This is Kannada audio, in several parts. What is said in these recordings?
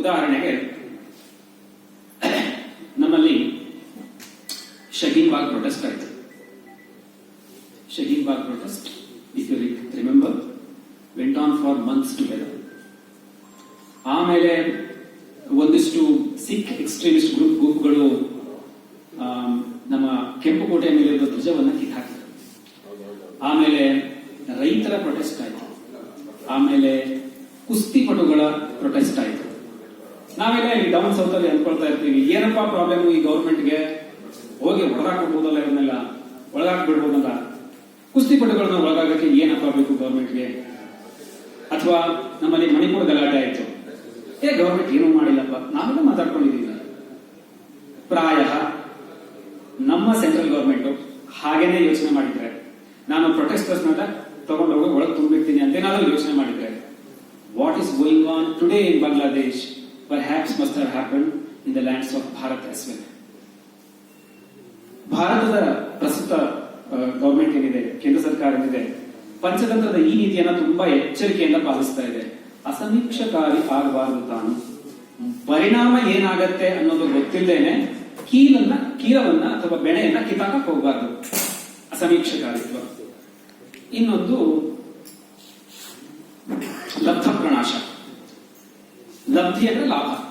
ಉದಾಹರಣೆಗೆ, ನಮ್ಮಲ್ಲಿ ಶಹೀನ್ ಬಾಗ್ ಪ್ರೊಟೆಸ್ಟ್ ಆಯಿತು. Shaheen Bagh protest if you remember went on for months together ಆಮೇಲೆ ಒಂದಿಷ್ಟು ಸಿಖ್ ಎಕ್ಸ್ಟ್ರೀಮಿಸ್ಟ್ ಗ್ರೂಪ್ ಗ್ರೂಪ್ಗಳು ಕೆಂಪು ನಮ್ಮ ಕೆಂಪುಕೋಟೆ ಮೇಲಿರುವ ಧ್ವಜವನ್ನು ಕಿತ್ತಾಕಿದ್ರು ಆಮೇಲೆ ರೈತರ ಪ್ರೊಟೆಸ್ಟ್ ಆಯಿತು. ಆಮೇಲೆ ಕುಸ್ತಿಪಟುಗಳ ಪ್ರೊಟೆಸ್ಟ್ ಆಯಿತು. ನಾವೆಲ್ಲ ಇಲ್ಲಿ ಡೌನ್ ಸೌತ್ ಅಲ್ಲಿ ಅಂದ್ಕೊಳ್ತಾ ಇರ್ತೀವಿ. ಏನಪ್ಪಾ ಪ್ರಾಬ್ಲಮ್ ಈ ಗೌರ್ಮೆಂಟ್ಗೆ ಹೋಗಿ ಒಳಗಾಕಬಹುದಲ್ಲ ಇವನ್ನೆಲ್ಲ? ಒಳಗಾಕ್ಬಿಡ್ಬೋದಲ್ಲ ಕುಸ್ತಿಪಟುಗಳನ್ನ ಒಳಗಾಗಕ್ಕೆ ಏನಪ್ಪಾ ಬೇಕು ಗೌರ್ಮೆಂಟ್ಗೆ ಅಥವಾ ನಮ್ಮಲ್ಲಿ ಮಣಿಪುರ ಗಲಾಟೆ ಆಯ್ತು. ಏ ಗೌರ್ಮೆಂಟ್ ಏನೂ ಮಾಡಿಲ್ಲಪ್ಪ. ನಾವೆಲ್ಲ ಮಾತಾಡ್ಕೊಂಡಿದ್ದೀವಿ. ಪ್ರಾಯ ನಮ್ಮ ಸೆಂಟ್ರಲ್ ಗೌರ್ಮೆಂಟ್ ಹಾಗೇನೆ ಯೋಚನೆ ಮಾಡಿದ್ರೆ, ನಾನು ಪ್ರೊಟೆಸ್ಟರ್ಸ್ನೆಲ್ಲ ತಗೊಂಡು ಹೋಗಿ ಒಳಗೆ ತುಂಬಿರ್ತೀನಿ ಅಂತ ಏನಾದರೂ ಯೋಚನೆ ಮಾಡಿದ್ರೆ what is going on today in Bangladesh per must have happened happen in the lands of Bharat well. ಭಾರತದ ಪ್ರಸ್ತುತ ಗೌರ್ಮೆಂಟ್ ಏನಿದೆ, ಕೇಂದ್ರ ಸರ್ಕಾರ ಏನಿದೆ, ಪಂಚತಂತ್ರದ ಈ ನೀತಿಯನ್ನ ತುಂಬಾ ಎಚ್ಚರಿಕೆಯಿಂದ ಪಾಲಿಸ್ತಾ ಇದೆ. ಅಸಮೀಕ್ಷಕಾರಿ ಆಗಬಾರದು ತಾನು. ಪರಿಣಾಮ ಏನಾಗತ್ತೆ ಅನ್ನೋದು ಗೊತ್ತಿಲ್ಲದೇನೆ ಕೀಲನ್ನ, ಕೀಲವನ್ನ ಅಥವಾ ಬೆಳೆಯನ್ನ ಕಿತಾಕ ಹೋಗಬಾರದು. ಅಸಮೀಕ್ಷಕಾರಿತ್ವ. ಇನ್ನೊಂದು ಲಬ್ಧ ಪ್ರಣಾಶ ಲಬ್ಧಿ ಅಂದ್ರೆ ಲಾಭ.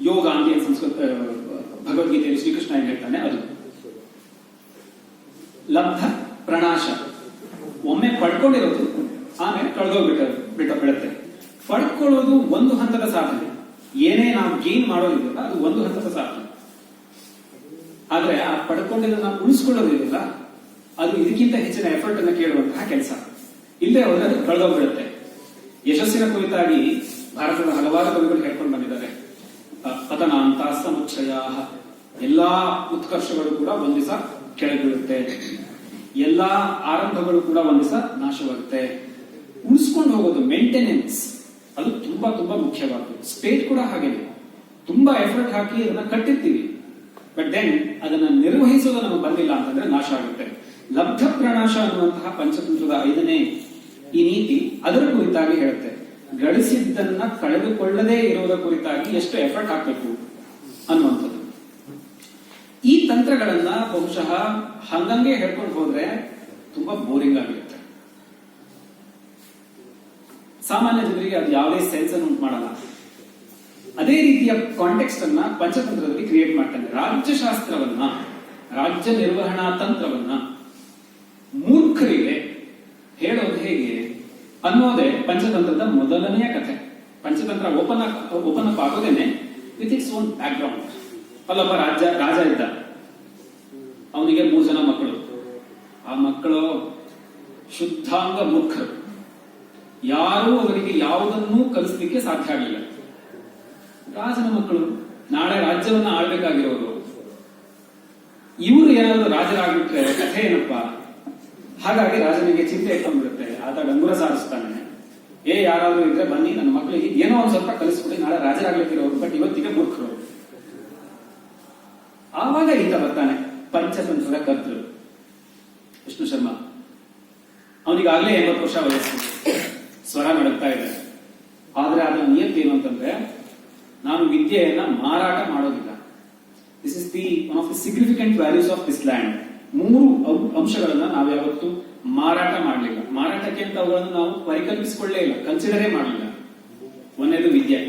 ಯೋಗ ಅಂತ ಏನ್ ಸಂಸ್ಕೃತ ಭಗವದ್ಗೀತೆಯಲ್ಲಿ ಶ್ರೀಕೃಷ್ಣ ಏನ್ ಹೇಳ್ತಾನೆ? ಅದು. ಲಬ್ಧ, ಪ್ರಣಾಶ. ಒಮ್ಮೆ ಪಡ್ಕೊಂಡಿರೋದು, ಆಮೇಲೆ ಕಳೆದೋಗ್ಬಿಟ್ಟ ಬಿಟ್ಟ ಬಿಡುತ್ತೆ ಪಡ್ಕೊಳ್ಳೋದು ಒಂದು ಹಂತದ ಸಾಧನೆ. ಏನೇ ನಾವು ಗೇನ್ ಮಾಡೋದಿಲ್ಲ ಅದು ಒಂದು ಹಂತದ ಸಾಧನೆ. ಆದ್ರೆ ಆ ಪಡ್ಕೊಂಡಿದ್ದನ್ನ ಉಳಿಸ್ಕೊಳ್ಳೋದಿಲ್ಲ ಅದು ಇದಕ್ಕಿಂತ ಹೆಚ್ಚಿನ ಎಫರ್ಟ್ ಅನ್ನ ಕೇಳುವಂತಹ ಕೆಲಸ. ಇಲ್ಲೇ ಹೋದ್ರೆ ಅದು ಕಳೆದೋಗ್ಬಿಡುತ್ತೆ. ಯಶಸ್ಸಿನ ಕುರಿತಾಗಿ ಭಾರತದ ಹಲವಾರು ಕವಿಗಳು ಹೇಳ್ಕೊಂಡು ಬಂದಿದ್ದಾರೆ. ಪತನ ಪತನಾಂತ ಸಮುಚ್ಚಯ ಎಲ್ಲಾ ಉತ್ಕರ್ಷಗಳು ಕೂಡ ಒಂದ್ ದಿವಸ ಕೆಳಗಿರುತ್ತೆ. ಎಲ್ಲಾ ಆರಂಭಗಳು ಕೂಡ ಒಂದ್ ದಿವಸ ನಾಶವಾಗುತ್ತೆ. ಉಳಿಸ್ಕೊಂಡು ಹೋಗೋದು ಮೇಂಟೆನೆನ್ಸ್ ಅದು ತುಂಬಾ ತುಂಬಾ ಮುಖ್ಯವಾದ ಸ್ಪೇಸ್ ಕೂಡ ಹಾಗೇನೆ. ತುಂಬಾ ಎಫರ್ಟ್ ಹಾಕಿ ಅದನ್ನ ಕಟ್ಟಿರ್ತೀವಿ. ಬಟ್ ದೆನ್ ಅದನ್ನ ನಿರ್ವಹಿಸೋದು ನಮಗೆ ಬಂದಿಲ್ಲ ಅಂತಂದ್ರೆ ನಾಶ ಆಗುತ್ತೆ. ಲಬ್ಧ ಪ್ರಣಾಶ ಅನ್ನುವಂತಹ ಪಂಚತಂತ್ರದ ಐದನೇ ಈ ನೀತಿ ಅದರ ಕುರಿತಾಗಿ ಹೇಳುತ್ತೆ. ಗಳಿಸಿದ್ದನ್ನ ಕಳೆದುಕೊಳ್ಳದೇ ಇರುವುದರ ಕುರಿತಾಗಿ ಎಷ್ಟು ಎಫರ್ಟ್ ಹಾಕಬೇಕು ಅನ್ನುವಂಥದ್ದು. ಈ ತಂತ್ರಗಳನ್ನ ಬಹುಶಃ ಹಂಗಂಗೆ ಹೇಳ್ಕೊಂಡು ಹೋದ್ರೆ ತುಂಬಾ ಬೋರಿಂಗ್ ಆಗಿರುತ್ತೆ. ಸಾಮಾನ್ಯ ಜನರಿಗೆ ಅದು ಯಾವುದೇ ಸೆನ್ಸ್ ಅನ್ನು ಉಂಟು ಮಾಡಲ್ಲ. ಅದೇ ರೀತಿಯ ಕಾಂಟೆಕ್ಸ್ಟ್ ಅನ್ನ ಪಂಚತಂತ್ರದಲ್ಲಿ ಕ್ರಿಯೇಟ್ ಮಾಡ್ತಾನೆ ರಾಜ್ಯಶಾಸ್ತ್ರವನ್ನ, ರಾಜ್ಯ ನಿರ್ವಹಣಾ ತಂತ್ರವನ್ನ ಮೂರ್ಖರಿಗೆ ಹೇಳೋದು ಹೇಗೆ? ಅನ್ನೋದೇ ಪಂಚತಂತ್ರದ ಮೊದಲನೆಯ ಕಥೆ. ಪಂಚತಂತ್ರ ಓಪನ್ ಓಪನ್ ಅಪ್ ಆಗೋದೇನೆ with its own back ground ಅಲ್ಲೊಬ್ಬ ರಾಜ್ಯ ರಾಜ ಇದ್ದ ಅವನಿಗೆ ಮೂರು ಜನ ಮಕ್ಕಳು. ಆ ಮಕ್ಕಳು ಶುದ್ಧಾಂಗ ಮೂರ್ಖರು. ಯಾರೂ ಅವರಿಗೆ ಯಾವುದನ್ನೂ ಕಲಿಸ್ಲಿಕ್ಕೆ ಸಾಧ್ಯ ಆಗಲಿಲ್ಲ. ರಾಜನ ಮಕ್ಕಳು ನಾಳೆ ರಾಜ್ಯವನ್ನ ಆಳ್ಬೇಕಾಗಿರೋರು. ಇವರು ಏನಾದ್ರು ರಾಜರಾಗ್ಬಿಟ್ರೆ ಕಥೆ ಏನಪ್ಪಾ? ಹಾಗಾಗಿ ರಾಜನಿಗೆ ಚಿಂತೆ ಇಟ್ಕೊಂಡ್ಬಿಡುತ್ತೆ ಆತ ಡಂಗುರ ಸಾಧಿಸ್ತಾನೆ. ಏ, ಯಾರಾದ್ರೂ ಇದ್ರೆ ಬನ್ನಿ, ನನ್ನ ಮಕ್ಕಳಿಗೆ ಏನೋ ಒಂದ್ ಸ್ವಲ್ಪ ಕಲಿಸ್ಬಿಡಿ, ನಾಳೆ ರಾಜರಾಗ್ಲಿಕ್ಕಿರೋರು, ಬಟ್ ಇವತ್ತಿಗೆ ಮೂರ್ಖರು. ಆವಾಗ ಈತ ಬರ್ತಾನೆ, ಪಂಚತಂತ್ರದ ಕರ್ತೃ. ವಿಷ್ಣು ಶರ್ಮಾ, ಅವನಿಗಾಗಲೇ ಎಂಬತ್ತು ವರ್ಷ ವಯಸ್ಸು. ಸ್ವರ ನಡುತ್ತಾ ಇದೆ. ಆದ್ರೆ ಅದರ ನಿಯತಿ ಏನು ಅಂತಂದ್ರೆ ನಾನು ವಿದ್ಯೆಯನ್ನ ಮಾರಾಟ ಮಾಡೋದಿಲ್ಲ. This is the one of the significant values of this land ಮೂರು ಅಂಶಗಳನ್ನ ನಾವು ಯಾವತ್ತು ಮಾರಾಟ ಮಾಡಲಿಲ್ಲ. ಮಾರಾಟಕ್ಕೆ ಅಂತ ಅವುಗಳನ್ನು ನಾವು ಪರಿಕಲ್ಪಿಸಿಕೊಳ್ಳೇ ಇಲ್ಲ. ಕನ್ಸಿಡರೇ ಮಾಡಲಿಲ್ಲ. ಒಂದನೇದು ವಿದ್ಯೆ.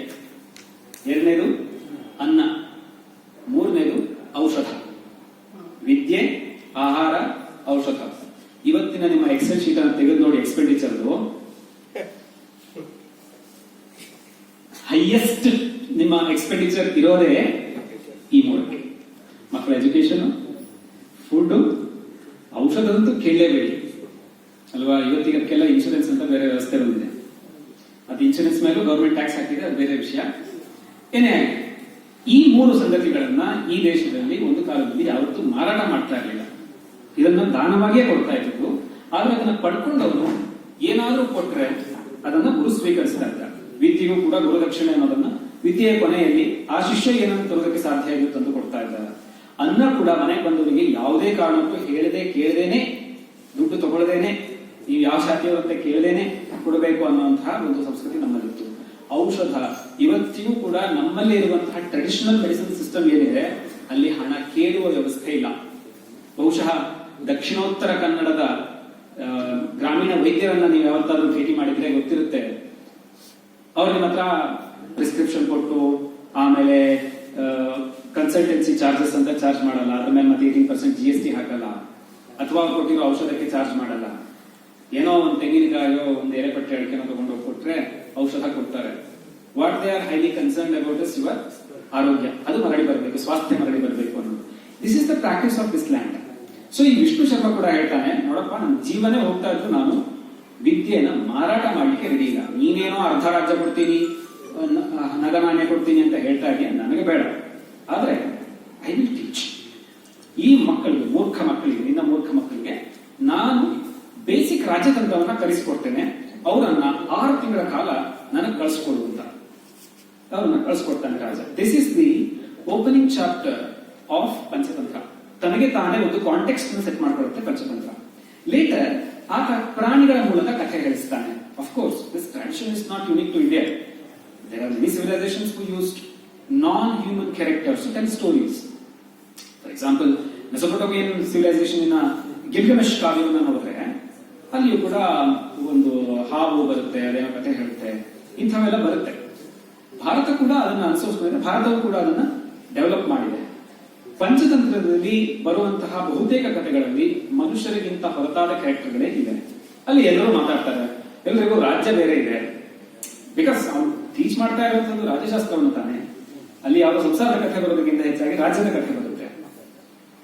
ಎರಡನೇದು ಅನ್ನ ಮೂರನೇದು ಔಷಧ ವಿದ್ಯೆ ಆಹಾರ ಔಷಧ ಇವತ್ತಿನ ನಿಮ್ಮ ಎಕ್ಸೆಲ್ ಶೀಟ್ ಅನ್ನು ತೆಗೆದು ನೋಡಿ ಎಕ್ಸ್ಪೆಂಡಿಚರ್ ಹೈಯೆಸ್ಟ್ ನಿಮ್ಮ ಎಕ್ಸ್ಪೆಂಡಿಚರ್ ಇರೋದೇ ಈ ಮೂರಕ್ಕೆ ಮಕ್ಕಳ ಎಜುಕೇಶನ್ ಫುಡ್ ಔಷಧದಂತೂ ಕೇಳಲೇಬೇಡಿ ಅಲ್ವಾ ಇವತ್ತಿಗೆ ಅದಕ್ಕೆಲ್ಲ ಇನ್ಶೂರೆನ್ಸ್ ಅಂತ ಬೇರೆ ವ್ಯವಸ್ಥೆ ಬಂದಿದೆ ಅದು ಇನ್ಶೂರೆನ್ಸ್ ಮೇಲೂ ಗೌರ್ಮೆಂಟ್ ಟ್ಯಾಕ್ಸ್ ಹಾಕಿದೆ ಅದು ಬೇರೆ ವಿಷಯ ಏನೇ ಆಗ್ಲಿ, ಈ ಮೂರು ಸಂಗತಿಗಳನ್ನ ಈ ದೇಶದಲ್ಲಿ ಒಂದು ಕಾಲದಲ್ಲಿ ಯಾವತ್ತೂ ಮಾರಾಟ ಮಾಡ್ತಾ ಇರಲಿಲ್ಲ ಇದನ್ನ ದಾನವಾಗಿಯೇ ಕೊಡ್ತಾ ಇದ್ರು ಆದ್ರೆ ಅದನ್ನ ಪಡ್ಕೊಂಡವನು ಏನಾದ್ರೂ ಕೊಟ್ರೆ ಅದನ್ನ ಗುರು ಸ್ವೀಕರಿಸ್ತಾ ಇದ್ದ ವಿದ್ಯೆಗೂ ಕೂಡ ಗುರುದಕ್ಷಿಣೆ ಅನ್ನೋದನ್ನ ವಿದ್ಯೆಯ ಕೊನೆಯಲ್ಲಿ ಆ ಶಿಷ್ಯ ಏನನ್ನು ತರೋದಕ್ಕೆ ಸಾಧ್ಯ ಆಗುತ್ತೆ ಅಂತ ಕೊಡ್ತಾ ಇದ್ದಾರೆ ಅನ್ನ ಕೂಡ ಮನೆಗೆ ಬಂದವರಿಗೆ ಯಾವುದೇ ಕಾರಣಕ್ಕೂ ಹೇಳದೆ ಕೇಳದೇನೆ, ದುಡ್ಡು ತಗೊಳ್ಳದೇನೆ ನೀವು ಯಾವ ಶಾಖೆಯವರು ಅಂತ ಕೇಳದೇನೆ ಕೊಡಬೇಕು ಅನ್ನುವಂತಹ ಒಂದು ಸಂಸ್ಕೃತಿ ನಮ್ಮಲ್ಲಿತ್ತು. ಔಷಧ, ಇವತ್ತಿಗೂ ಕೂಡ ನಮ್ಮಲ್ಲಿ ಇರುವಂತಹ ಟ್ರೆಡಿಷನಲ್ ಮೆಡಿಸಿನ್ ಸಿಸ್ಟಮ್ ಏನಿದೆ, ಅಲ್ಲಿ ಹಣ ಕೇಳುವ ವ್ಯವಸ್ಥೆ ಇಲ್ಲ. ಬಹುಶಃ ದಕ್ಷಿಣೋತ್ತರ ಕನ್ನಡದ ಗ್ರಾಮೀಣ ವೈದ್ಯರನ್ನ ನೀವು ಯಾವತ್ತಾದ್ರೂ ಭೇಟಿ ಮಾಡಿದ್ರೆ ಗೊತ್ತಿರುತ್ತೆ. ಅವ್ರಿಗೆ ಮಾತ್ರ ಪ್ರಿಸ್ಕ್ರಿಪ್ಷನ್ ಕೊಟ್ಟು, ಆಮೇಲೆ ಕನ್ಸಲ್ಟೆನ್ಸಿ ಚಾರ್ಜಸ್ ಅಂತ ಚಾರ್ಜ್ ಮಾಡಲ್ಲ. ಅದ್ರ ಮೇಲೆ ಮತ್ತೆ eighteen percent G S T ಹಾಕಲ್ಲ. ಅಥವಾ ಕೊಟ್ಟಿರೋ ಔಷಧಕ್ಕೆ ಚಾರ್ಜ್ ಮಾಡಲ್ಲ. ಏನೋ ಒಂದು ತೆಂಗಿನಕಾಯೋ ಒಂದು ಎರೆಪಟ್ಟೆ ಅಡಿಕೆನೋ ತಗೊಂಡು ಕೊಟ್ರೆ ಔಷಧ ಕೊಡ್ತಾರೆ. What they are highly concern about is your ಆರೋಗ್ಯ. ಅದು ಮರಳಿ ಬರಬೇಕು, ಸ್ವಾಸ್ಥ್ಯ ಮರಳಿ ಬರಬೇಕು ಅನ್ನೋದು. This is the practice of this land so ಈ ವಿಷ್ಣು ಶರ್ಮ ಕೂಡ ಹೇಳ್ತಾನೆ, ನೋಡಪ್ಪ ನನ್ನ ಜೀವನೇ ಹೋಗ್ತಾ ಇದ್ರು ನಾನು ವಿದ್ಯೆನ ಮಾರಾಟ ಮಾಡ್ಲಿಕ್ಕೆ ರೆಡಿ ಇಲ್ಲ. ನೀನೇನೋ ಅರ್ಧ ರಾಜ್ಯ ಕೊಡ್ತೀನಿ ನಗನಾಣ್ಯ ಕೊಡ್ತೀನಿ ಅಂತ ಹೇಳ್ತಾ ಇದೆಯಾ, ನನಗೆ ಬೇಡ. ಆದ್ರೆ ಐ ವಿಲ್ ಟೀಚ್ ಈ ಮಕ್ಕಳಿಗೆ ಮೂರ್ಖ ಮಕ್ಕಳಿಗೆ ನಿನ್ನ ಮೂರ್ಖ ಮಕ್ಕಳಿಗೆ ನಾನು ಬೇಸಿಕ್ ರಾಜತಂತ್ರವನ್ನ ಕಲಿಸ್ಕೊಡ್ತೇನೆ. ಅವರನ್ನ ಆರು ತಿಂಗಳ ಕಾಲ ನನಗೆ ಕಳಿಸ್ಕೊಡು ಅಂತ. ಅವ್ರನ್ನ ಕಳಿಸ್ಕೊಡ್ತಾನೆ ರಾಜ. This is the opening chapter of Panchatantra ತನಗೆ ತಾನೇ ಒಂದು ಕಾಂಟೆಕ್ಸ್ಟ್ ಸೆಟ್ ಮಾಡಿಕೊಡುತ್ತೆ ಪಂಚತಂತ್ರ ಲೇಟರ್ ಆತ ಪ್ರಾಣಿಗಳ ಮೂಲಕ ಕಥೆ ಹೇಳಿಸ್ತಾನೆ. Of course this tradition is not unique to India there are many civilisations used human characters, to stories. For example Mesopotamian civilisation Gilgamesh ಕಾವ್ಯವನ್ನು ನೋಡಿದ್ರೆ ಅಲ್ಲಿಯೂ ಕೂಡ ಒಂದು ಹಾವು ಬರುತ್ತೆ ಅದೇನೋ ಕಥೆ ಹೇಳುತ್ತೆ ಇಂಥವೆಲ್ಲ ಬರುತ್ತೆ. ಭಾರತ ಕೂಡ ಅದನ್ನ ಅನುಸರಿಸಿದ್ರೆ ಭಾರತವು ಕೂಡ ಅದನ್ನ ಡೆವಲಪ್ ಮಾಡಿದೆ. ಪಂಚತಂತ್ರದಲ್ಲಿ ಬರುವಂತಹ ಬಹುತೇಕ ಕಥೆಗಳಲ್ಲಿ ಮನುಷ್ಯರಿಗಿಂತ ಹೊರತಾದ ಕ್ಯಾರೆಕ್ಟರ್ಗಳೇ ಇದೆ ಅಲ್ಲಿ ಎಲ್ಲರೂ ಮಾತಾಡ್ತಾರೆ. ಎಲ್ಲರಿಗೂ ರಾಜ್ಯ ಬೇರೆ ಇದೆ. ಬಿಕಾಸ್ ಟೀಚ್ ಮಾಡ್ತಾ ಇರುವಂತದ್ದು ರಾಜ್ಯಶಾಸ್ತ್ರವನ್ನು ತಾನೆ ಅಲ್ಲಿ ಯಾವ ಸಂಸಾರದ ಕಥೆ ಬರೋದಕ್ಕಿಂತ ಹೆಚ್ಚಾಗಿ ರಾಜ್ಯದ ಕಥೆ ಬರುತ್ತೆ.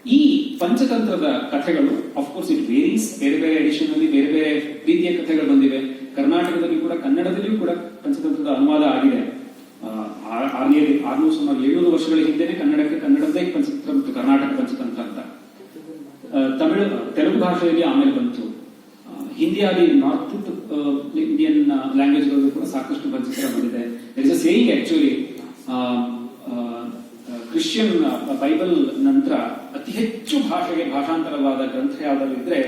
ಈ ಪಂಚತಂತ್ರದ ಕಥೆಗಳು ಅಫ್ಕೋರ್ಸ್ ಇಟ್ ವೇರೀಸ್ ಬೇರೆ ಬೇರೆ ಎಡಿಷನ್ ಅಲ್ಲಿ ಬೇರೆ ಬೇರೆ ರೀತಿಯ ಕಥೆಗಳು ಬಂದಿವೆ. ಕರ್ನಾಟಕದಲ್ಲಿ ಕೂಡ ಕನ್ನಡದಲ್ಲಿಯೂ ಕೂಡ ಪಂಚತಂತ್ರದ ಅನುವಾದ ಆಗಿದೆ. ಆ, ಆ- ಆರ್ನೂರು ಸುಮಾರು ಏಳ್ನೂರು ವರ್ಷಗಳ ಹಿಂದೆನೆ ಕನ್ನಡಕ್ಕೆ ಕನ್ನಡದ್ದೇ ಪಂಚತಂತ್ರ ಮತ್ತು ಕರ್ನಾಟಕ ಪಂಚತಂತ್ರ ಅಂತ. ತಮಿಳು ತೆಲುಗು ಭಾಷೆಯಲ್ಲಿ ಆಮೇಲೆ ಬಂತು. ಹಿಂದಿ ಅಲ್ಲಿ ನಾರ್ತ್ ಇಂಡಿಯನ್ ಲ್ಯಾಂಗ್ವೇಜ್ ಕೂಡ ಸಾಕಷ್ಟು ಪಂಚತಂತ್ರ ಬಂದಿದೆ. Is a saying actually Christian Bible ನಂತರ ಅತಿ ಹೆಚ್ಚು ಭಾಷೆಗೆ ಭಾಷಾಂತರವಾದ ಗ್ರಂಥ ಯಾವ್ದಾದ್ರು ಇದ್ರೆ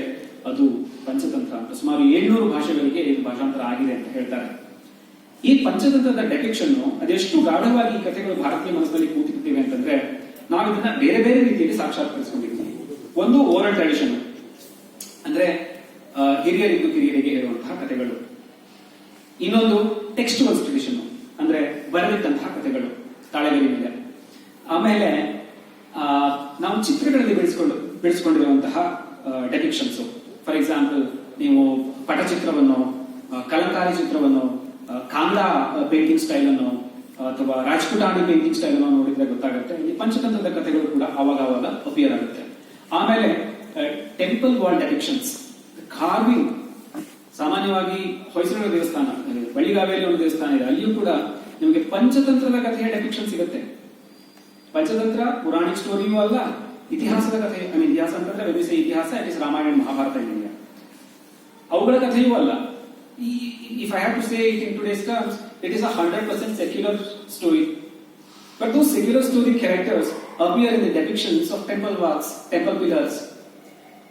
ಅದು ಪಂಚತಂತ್ರ. ಅಂತ ಸುಮಾರು ಏಳ್ನೂರು ಭಾಷೆಗಳಿಗೆ ಇದು ಭಾಷಾಂತರ ಆಗಿದೆ ಅಂತ ಹೇಳ್ತಾರೆ. ಈ ಪಂಚತಂತ್ರದ ಡೆಪಿಕ್ಷನ್ ಅದೆಷ್ಟು ಗಾಢವಾಗಿ ಈ ಕಥೆಗಳು ಭಾರತೀಯ ಮನಸ್ಸಿನಲ್ಲಿ ಕೂತಿರ್ತೀವಿ ಅಂತಂದ್ರೆ ನಾವು ಇದನ್ನ ಬೇರೆ ಬೇರೆ ರೀತಿಯಲ್ಲಿ ಸಾಕ್ಷಾತ್ಕರಿಸಿಕೊಂಡಿದ್ದೀವಿ. ಒಂದು ಓರಲ್ ಟ್ರೆಡಿಷನ್ ಅಂದ್ರೆ ಹಿರಿಯರಿಗೂ ಕಿರಿಯರಿಗೆ ಹೇಳುವಂತಹ ಕಥೆಗಳು. ಇನ್ನೊಂದು ಟೆಕ್ಸ್ಟ್ ಟ್ರೆಡಿಷನ್ ಅಂದ್ರೆ ಬರೆದಿದ್ದಂತಹ ಕಥೆಗಳು. ತಾಳೆಗರಿ ಮೇಲೆ ಆಮೇಲೆ ನಾವು ಚಿತ್ರಗಳಲ್ಲಿ ಬಿಡಿಸ್ಕೊಂಡು ಬಿಡಿಸ್ಕೊಂಡಿರುವಂತಹ ಡೆಪಿಕ್ಷನ್ಸ್ ಫಾರ್ ಎಕ್ಸಾಂಪಲ್ ನೀವು ಪಟಚಿತ್ರವನ್ನು ಕಲಂಕಾರಿ ಚಿತ್ರವನ್ನು ಕಾಂಗ್ಲಾ ಪೇಂಟಿಂಗ್ ಸ್ಟೈಲ್ ಅನ್ನು ಅಥವಾ ರಾಜ್ಪುಟಾಣಿ ಪೇಂಟಿಂಗ್ ಸ್ಟೈಲ್ ಅನ್ನು ನೋಡಿದ್ರೆ ಗೊತ್ತಾಗುತ್ತೆ. ಈ ಪಂಚತಂತ್ರದ ಕಥೆಗಳು ಕೂಡ ಆವಾಗ ಆವಾಗ ಅಪಿಯರ್ ಆಗುತ್ತೆ. ಆಮೇಲೆ ಟೆಂಪಲ್ ವಾಲ್ ಡೆಪಿಕ್ಷನ್ಸ್ ಕಾರ್ವಿಂಗ್ ಸಾಮಾನ್ಯವಾಗಿ ಹೊಯ್ಸಳ ದೇವಸ್ಥಾನ ಅಹ್, ಬಳ್ಳಿಗಾವೆಯಲ್ಲಿ ಒಂದು ದೇವಸ್ಥಾನ ಇದೆ. ಅಲ್ಲಿಯೂ ಕೂಡ ನಿಮಗೆ ಪಂಚತಂತ್ರದ ಕಥೆಯ ಡೆಫಿಕ್ಷನ್ ಸಿಗುತ್ತೆ. ಪಂಚತಂತ್ರ ಪುರಾಣಿಕ್ ಸ್ಟೋರಿಯೂ ಅಲ್ಲ, ಇತಿಹಾಸದ ಕಥೆ ಐ ಮೀನ್ ಇತಿಹಾಸ ಅಂತಂದ್ರೆ ವ್ಯವಸ್ಥೆ ಇತಿಹಾಸ ಇಟ್ ರಾಮಾಯಣ, ಮಹಾಭಾರತ India. ಅವುಗಳ ಕಥೆಯೂ ಅಲ್ಲ. If I have to say it in today's terms it is a hundred percent secular story but those secular story characters appear in the depictions of temple walls temple pillars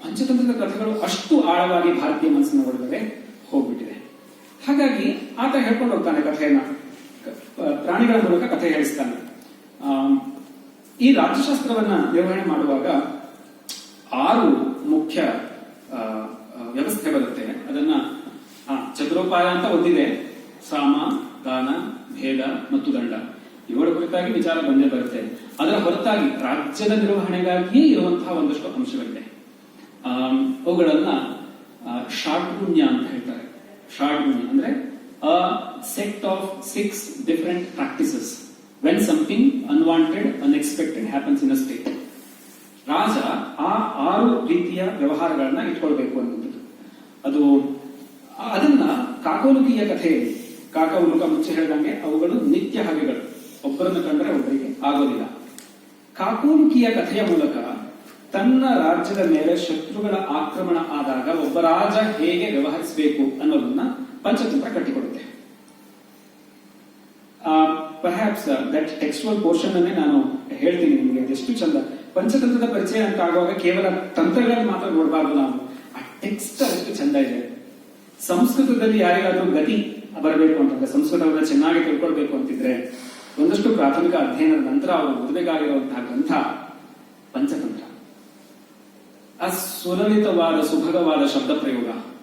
ಪಂಚತಂತ್ರದ ಕಥೆಗಳು ಅಷ್ಟು ಆಳವಾಗಿ ಭಾರತೀಯ ಮನಸ್ಸಿನ ಒಳಗಡೆ ಹೋಗ್ಬಿಟ್ಟಿದೆ. ಹಾಗಾಗಿ ಆತ ಹೇಳ್ಕೊಂಡು ಹೋಗ್ತಾನೆ ಕಥೆಯನ್ನ. ಪ್ರಾಣಿಗಳ ಮೂಲಕ ಕಥೆ ಹೇಳಿಸ್ತಾನೆ. ಈ ರಾಜ್ಯಶಾಸ್ತ್ರವನ್ನ ನಿರ್ವಹಣೆ ಮಾಡುವಾಗ ಆರು ಮುಖ್ಯ ವ್ಯವಸ್ಥೆ ಬರುತ್ತೆ. ಅದನ್ನ ಚತುರೋಪಾಯ ಅಂತ ಒಂದಿದೆ. ಸಾಮ, ದಾನ, ಭೇದ ಮತ್ತು ದಂಡ. ಇವರ ಕುರಿತಾಗಿ ವಿಚಾರ ಬಂದೇ ಬರುತ್ತೆ. ಅದರ ಹೊರತಾಗಿ ರಾಜ್ಯದ ನಿರ್ವಹಣೆಗಾಗಿಯೇ ಇರುವಂತಹ ಒಂದಷ್ಟು ಅಂಶಗಳಿದೆ. ಅವುಗಳನ್ನ ಷಾಡ್ಗುಣ್ಯ ಅಂತ ಹೇಳ್ತಾರೆ. ಷಾಡ್ಗುಣ್ಯ ಅಂದ್ರೆ a set of six different practices when something unwanted unexpected happens in a state. ರಾಜ ಆ ಆರು ರೀತಿಯ ವ್ಯವಹಾರಗಳನ್ನ ಇಟ್ಕೊಳ್ಬೇಕು ಅನ್ನುವಂಥದ್ದು. ಅದು, ಅದನ್ನ ಕಾಕೋಲುಕಿಯ ಕಥೆಯಲ್ಲಿ, ಕಾಕ ಉಲುಕ ಮುಂಚೆ ಹೇಳಿದಂಗೆ ಅವುಗಳು ನಿತ್ಯ ಹಾಗೆಗಳು ಒಬ್ಬರನ್ನು ಕಂಡ್ರೆ ಒಬ್ಬರಿಗೆ ಆಗೋದಿಲ್ಲ. ಕಾಕೋಲುಕಿಯ ಕಥೆಯ ಮೂಲಕ ತನ್ನ ರಾಜ್ಯದ ಮೇಲೆ ಶತ್ರುಗಳ ಆಕ್ರಮಣ ಆದಾಗ ಒಬ್ಬ ರಾಜ ಹೇಗೆ ವ್ಯವಹರಿಸಬೇಕು ಅನ್ನೋದನ್ನ ಪಂಚತಂತ್ರ ಕಟ್ಟಿಕೊಡುತ್ತೆ ಪರ್ಹ್ಯಾಪ್ಸ್ ದಟ್ ಟೆಕ್ಸ್ಟುವಲ್ ಪೋರ್ಷನ್ ಅನ್ನೇ ನಾನು ಹೇಳ್ತೀನಿ ನಿಮಗೆ, ಅದೆಷ್ಟು ಚಂದ. ಪಂಚತಂತ್ರದ ಪರಿಚಯ ಅಂತ ಆಗುವಾಗ ಕೇವಲ ತಂತ್ರಗಳನ್ನು ಮಾತ್ರ ನೋಡಬಾರ್ದು ನಾವು. ಆ ಟೆಕ್ಸ್ಟ್ ಅಷ್ಟು ಚಂದ ಇದೆ. ಸಂಸ್ಕೃತದಲ್ಲಿ ಯಾರಿಗಾದ್ರೂ ಗತಿ ಬರಬೇಕು ಅಂತಂದ್ರೆ, ಸಂಸ್ಕೃತವನ್ನ ಚೆನ್ನಾಗಿ ತಿಳ್ಕೊಳ್ಬೇಕು ಅಂತಿದ್ರೆ, ಒಂದಷ್ಟು ಪ್ರಾಥಮಿಕ ಅಧ್ಯಯನದ ನಂತರ ಅವರು ಓದಬೇಕಾಗಿರುವಂತಹ ಗ್ರಂಥ, ಪಂಚತಂತ್ರ. ಅಸುಲಲಿತವಾದ ಸುಲಲಿತವಾದ ಸುಭಗವಾದ ಶಬ್ದ ಪ್ರಯೋಗ.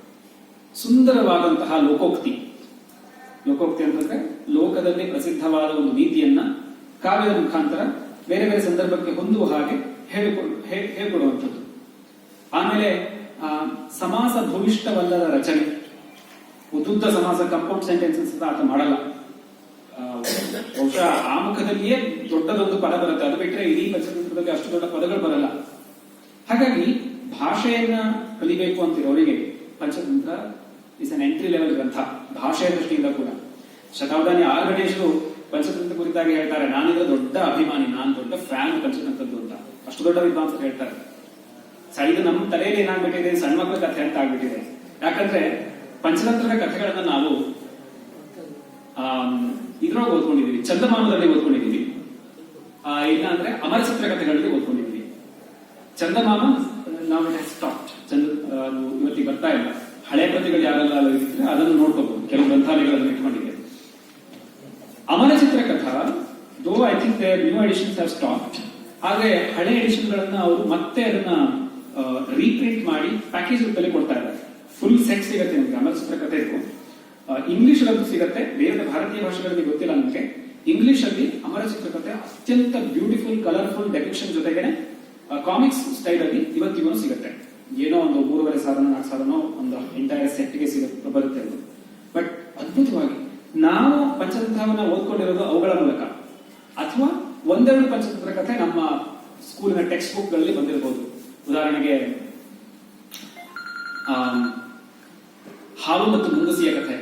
ಸುಂದರವಾದಂತಹ ಲೋಕೋಕ್ತಿ. ಲೋಕೋಕ್ತಿ ಅಂತಂದ್ರೆ ಲೋಕದಲ್ಲಿ ಪ್ರಸಿದ್ಧವಾದ ಒಂದು ನೀತಿಯನ್ನ ಕಾವ್ಯದ ಮುಖಾಂತರ ಬೇರೆ ಬೇರೆ ಸಂದರ್ಭಕ್ಕೆ ಹೊಂದುವ ಹಾಗೆ ಹೇಳಿಕೊಡು ಹೇಳಿ ಹೇಳ್ಕೊಡುವಂಥದ್ದು. ಆಮೇಲೆ ಆ, ಸಮಾಸ ಭೂಯಿಷ್ಠವಲ್ಲದ ರಚನೆ. ಉದ್ದುದ್ದ ಸಮಾಸ ಕಂಪೌಂಡ್ ಸೆಂಟೆನ್ಸಸ್ ಆತ ಮಾಡಲ್ಲ. ಬಹುಶಃ ಆ ಮುಖದಲ್ಲಿಯೇ ದೊಡ್ಡದೊಂದು ಪದ ಬರುತ್ತೆ. ಅದು ಬಿಟ್ಟರೆ ಇಡೀ ಪಂಚತಂತ್ರದಲ್ಲಿ ಅಷ್ಟು ದೊಡ್ಡ ಪದಗಳು ಬರಲ್ಲ. ಹಾಗಾಗಿ ಭಾಷೆಯನ್ನ ಕಲಿಬೇಕು ಅಂತಿರೋರಿಗೆ Panchatantra is an entry level ಗ್ರಂಥ ಭಾಷೆಯ ದೃಷ್ಟಿಯಿಂದ ಕೂಡ. ಶತಾಬ್ದಾನಿ ಆರ್ ಗಣೇಶರು ಪಂಚತಂತ್ರ ಕುರಿತಾಗಿ ಹೇಳ್ತಾರೆ ನಾನಿದ್ರೆ ದೊಡ್ಡ ಅಭಿಮಾನಿ ನಾನು ದೊಡ್ಡ ಫ್ಯಾನ್ ಪಂಚತಂತ್ರದ್ದು ಅಂತ. ಅಷ್ಟು ದೊಡ್ಡ ವಿದ್ವಾಂಸರು ಹೇಳ್ತಾರೆ. ಸರಿ ನಮ್ಮ ತಲೆಯಲ್ಲಿ ಏನಾಗ್ಬಿಟ್ಟಿದೆ? ಸಣ್ಣ ಮಕ್ಕಳ ಕಥೆ ಅಂತ ಆಗ್ಬಿಟ್ಟಿದೆ. ಯಾಕಂದ್ರೆ ಪಂಚತಂತ್ರದ ಕಥೆಗಳನ್ನ ನಾವು ಇದ್ರೊಳಗೆ ಓದ್ಕೊಂಡಿದೀವಿ ಚಂದಮಾನದಲ್ಲಿ ಓದ್ಕೊಂಡಿದೀವಿ. ಆ, ಇಲ್ಲ ಅಂದ್ರೆ ಅಮರಚಿತ್ರ ಕಥೆಗಳಲ್ಲಿ ಓದ್ಕೊಂಡಿದೀವಿ. ಚಂದಮಾಮ ನಾವು ಇವತ್ತಿಗೆ ಬರ್ತಾ ಇಲ್ಲ. ಹಳೆ ಪ್ರತಿಗಳು ಯಾರೆಲ್ಲ ಇದ್ರೆ ಅದನ್ನು ನೋಡ್ಕೋಬಹುದು ಕೆಲವು ಗ್ರಂಥಾಲಯಗಳನ್ನು ಇಟ್ಕೊಂಡಿದೆ. Amar Chitrakatha though I think new editions R stop ಆದ್ರೆ ಹಳೆ ಎಡಿಷನ್ ಗಳನ್ನ ಅವರು ಮತ್ತೆ ಅದನ್ನ ರೀಪ್ರಿಂಟ್ ಮಾಡಿ ಪ್ಯಾಕೇಜ್ ರೂಪದಲ್ಲಿ ಕೊಡ್ತಾ ಇದ್ದಾರೆ. ಫುಲ್ ಸೆಟ್ ಸಿಗುತ್ತೆ ನಿಮ್ಗೆ ಅಮರ ಚಿತ್ರಕಥೆ ಇದು ಇಂಗ್ಲಿಷ್ ಅಲ್ಲಿ ಸಿಗುತ್ತೆ ಬೇರೆ ಭಾರತೀಯ ಭಾಷೆಗಳಲ್ಲಿ ಗೊತ್ತಿಲ್ಲ ನಮಗೆ. ಇಂಗ್ಲಿಷ್ ಅಲ್ಲಿ ಅಮರ ಚಿತ್ರಕಥೆ ಅತ್ಯಂತ ಬ್ಯೂಟಿಫುಲ್ ಕಲರ್ಫುಲ್ ಡೆಪಿಕ್ಷನ್ ಜೊತೆಗೆ ಕಾಮಿಕ್ಸ್ ಸ್ಟೈಲ್ ಅಲ್ಲಿ ಇವತ್ತಿಗೂ ಸಿಗುತ್ತೆ. ಏನೋ ಒಂದು ಮೂರುವರೆ ಸಾವಿರ ನಾಲ್ಕು ಸಾವಿರನೋ ಒಂದು ಎಂಟೈರ್ ಸೆಟ್ಗೆ ಸಿಗುತ್ತೆ ಬರುತ್ತೆ ಅದು. ಬಟ್ ಅದ್ಭುತವಾಗಿ ನಾವು ಪಂಚತಂತ್ರವನ್ನ ಓದ್ಕೊಂಡಿರೋದು ಅವುಗಳ ಮೂಲಕ. ಅಥವಾ ಒಂದೆರಡು ಪಂಚತಂತ್ರ ಕಥೆ ನಮ್ಮ ಸ್ಕೂಲಿನ ಟೆಕ್ಸ್ಟ್ ಬುಕ್ಗಳಲ್ಲಿ ಬಂದಿರಬಹುದು ಉದಾಹರಣೆಗೆ ಆ ಹಾವು ಮತ್ತು ಮುಂಗುಸಿಯ ಕಥೆ.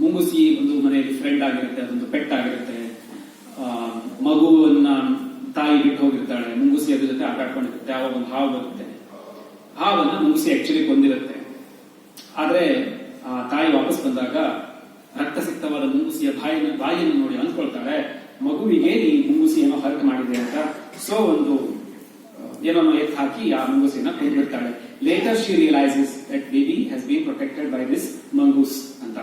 ಮುಂಗುಸಿ ಒಂದು ಮನೆಯಲ್ಲಿ ಫ್ರೆಂಡ್ ಆಗಿರುತ್ತೆ, ಅದೊಂದು ಪೆಟ್ ಆಗಿರುತ್ತೆ. ಮಗು ತಾಯಿ ಬಿಟ್ಟು ಹೋಗಿರ್ತಾಳೆ ಮುಂಗುಸಿ ಅದ್ರ ಜೊತೆ ಆಟ ಆಡ್ಕೊಂಡಿರುತ್ತೆ ಆವಾಗ ಒಂದು ಹಾವು ಬರುತ್ತೆ. ಹಾವನ್ನ ಮುಂಗುಸಿ ಆಕ್ಚುಲಿ ಕೊಂದಿರುತ್ತೆ. ಆದ್ರೆ, ಆ ತಾಯಿ ವಾಪಸ್ ಬಂದಾಗ ರಕ್ತಸಿಕ್ತವಾದ ಮುಂಗುಸಿಯ ಬಾಯಿನ, ಬಾಯಿಯನ್ನು ನೋಡಿ ಅಂದ್ಕೊಳ್ತಾಳೆ ಮಗುವಿಗೆ ಈ ಮುಂಗುಸಿ ಏನೋ ಹರಕ್ ಮಾಡಿದೆ ಅಂತ? ಸೊ ಒಂದು ಏನೋ ಎತ್ ಹಾಕಿ ಆ ಮುಂಗುಸಿನ ಕೊಂಡ್ಬಿಡ್ತಾಳೆ later she realises that baby has been protected by this mongoose ಅಂತ.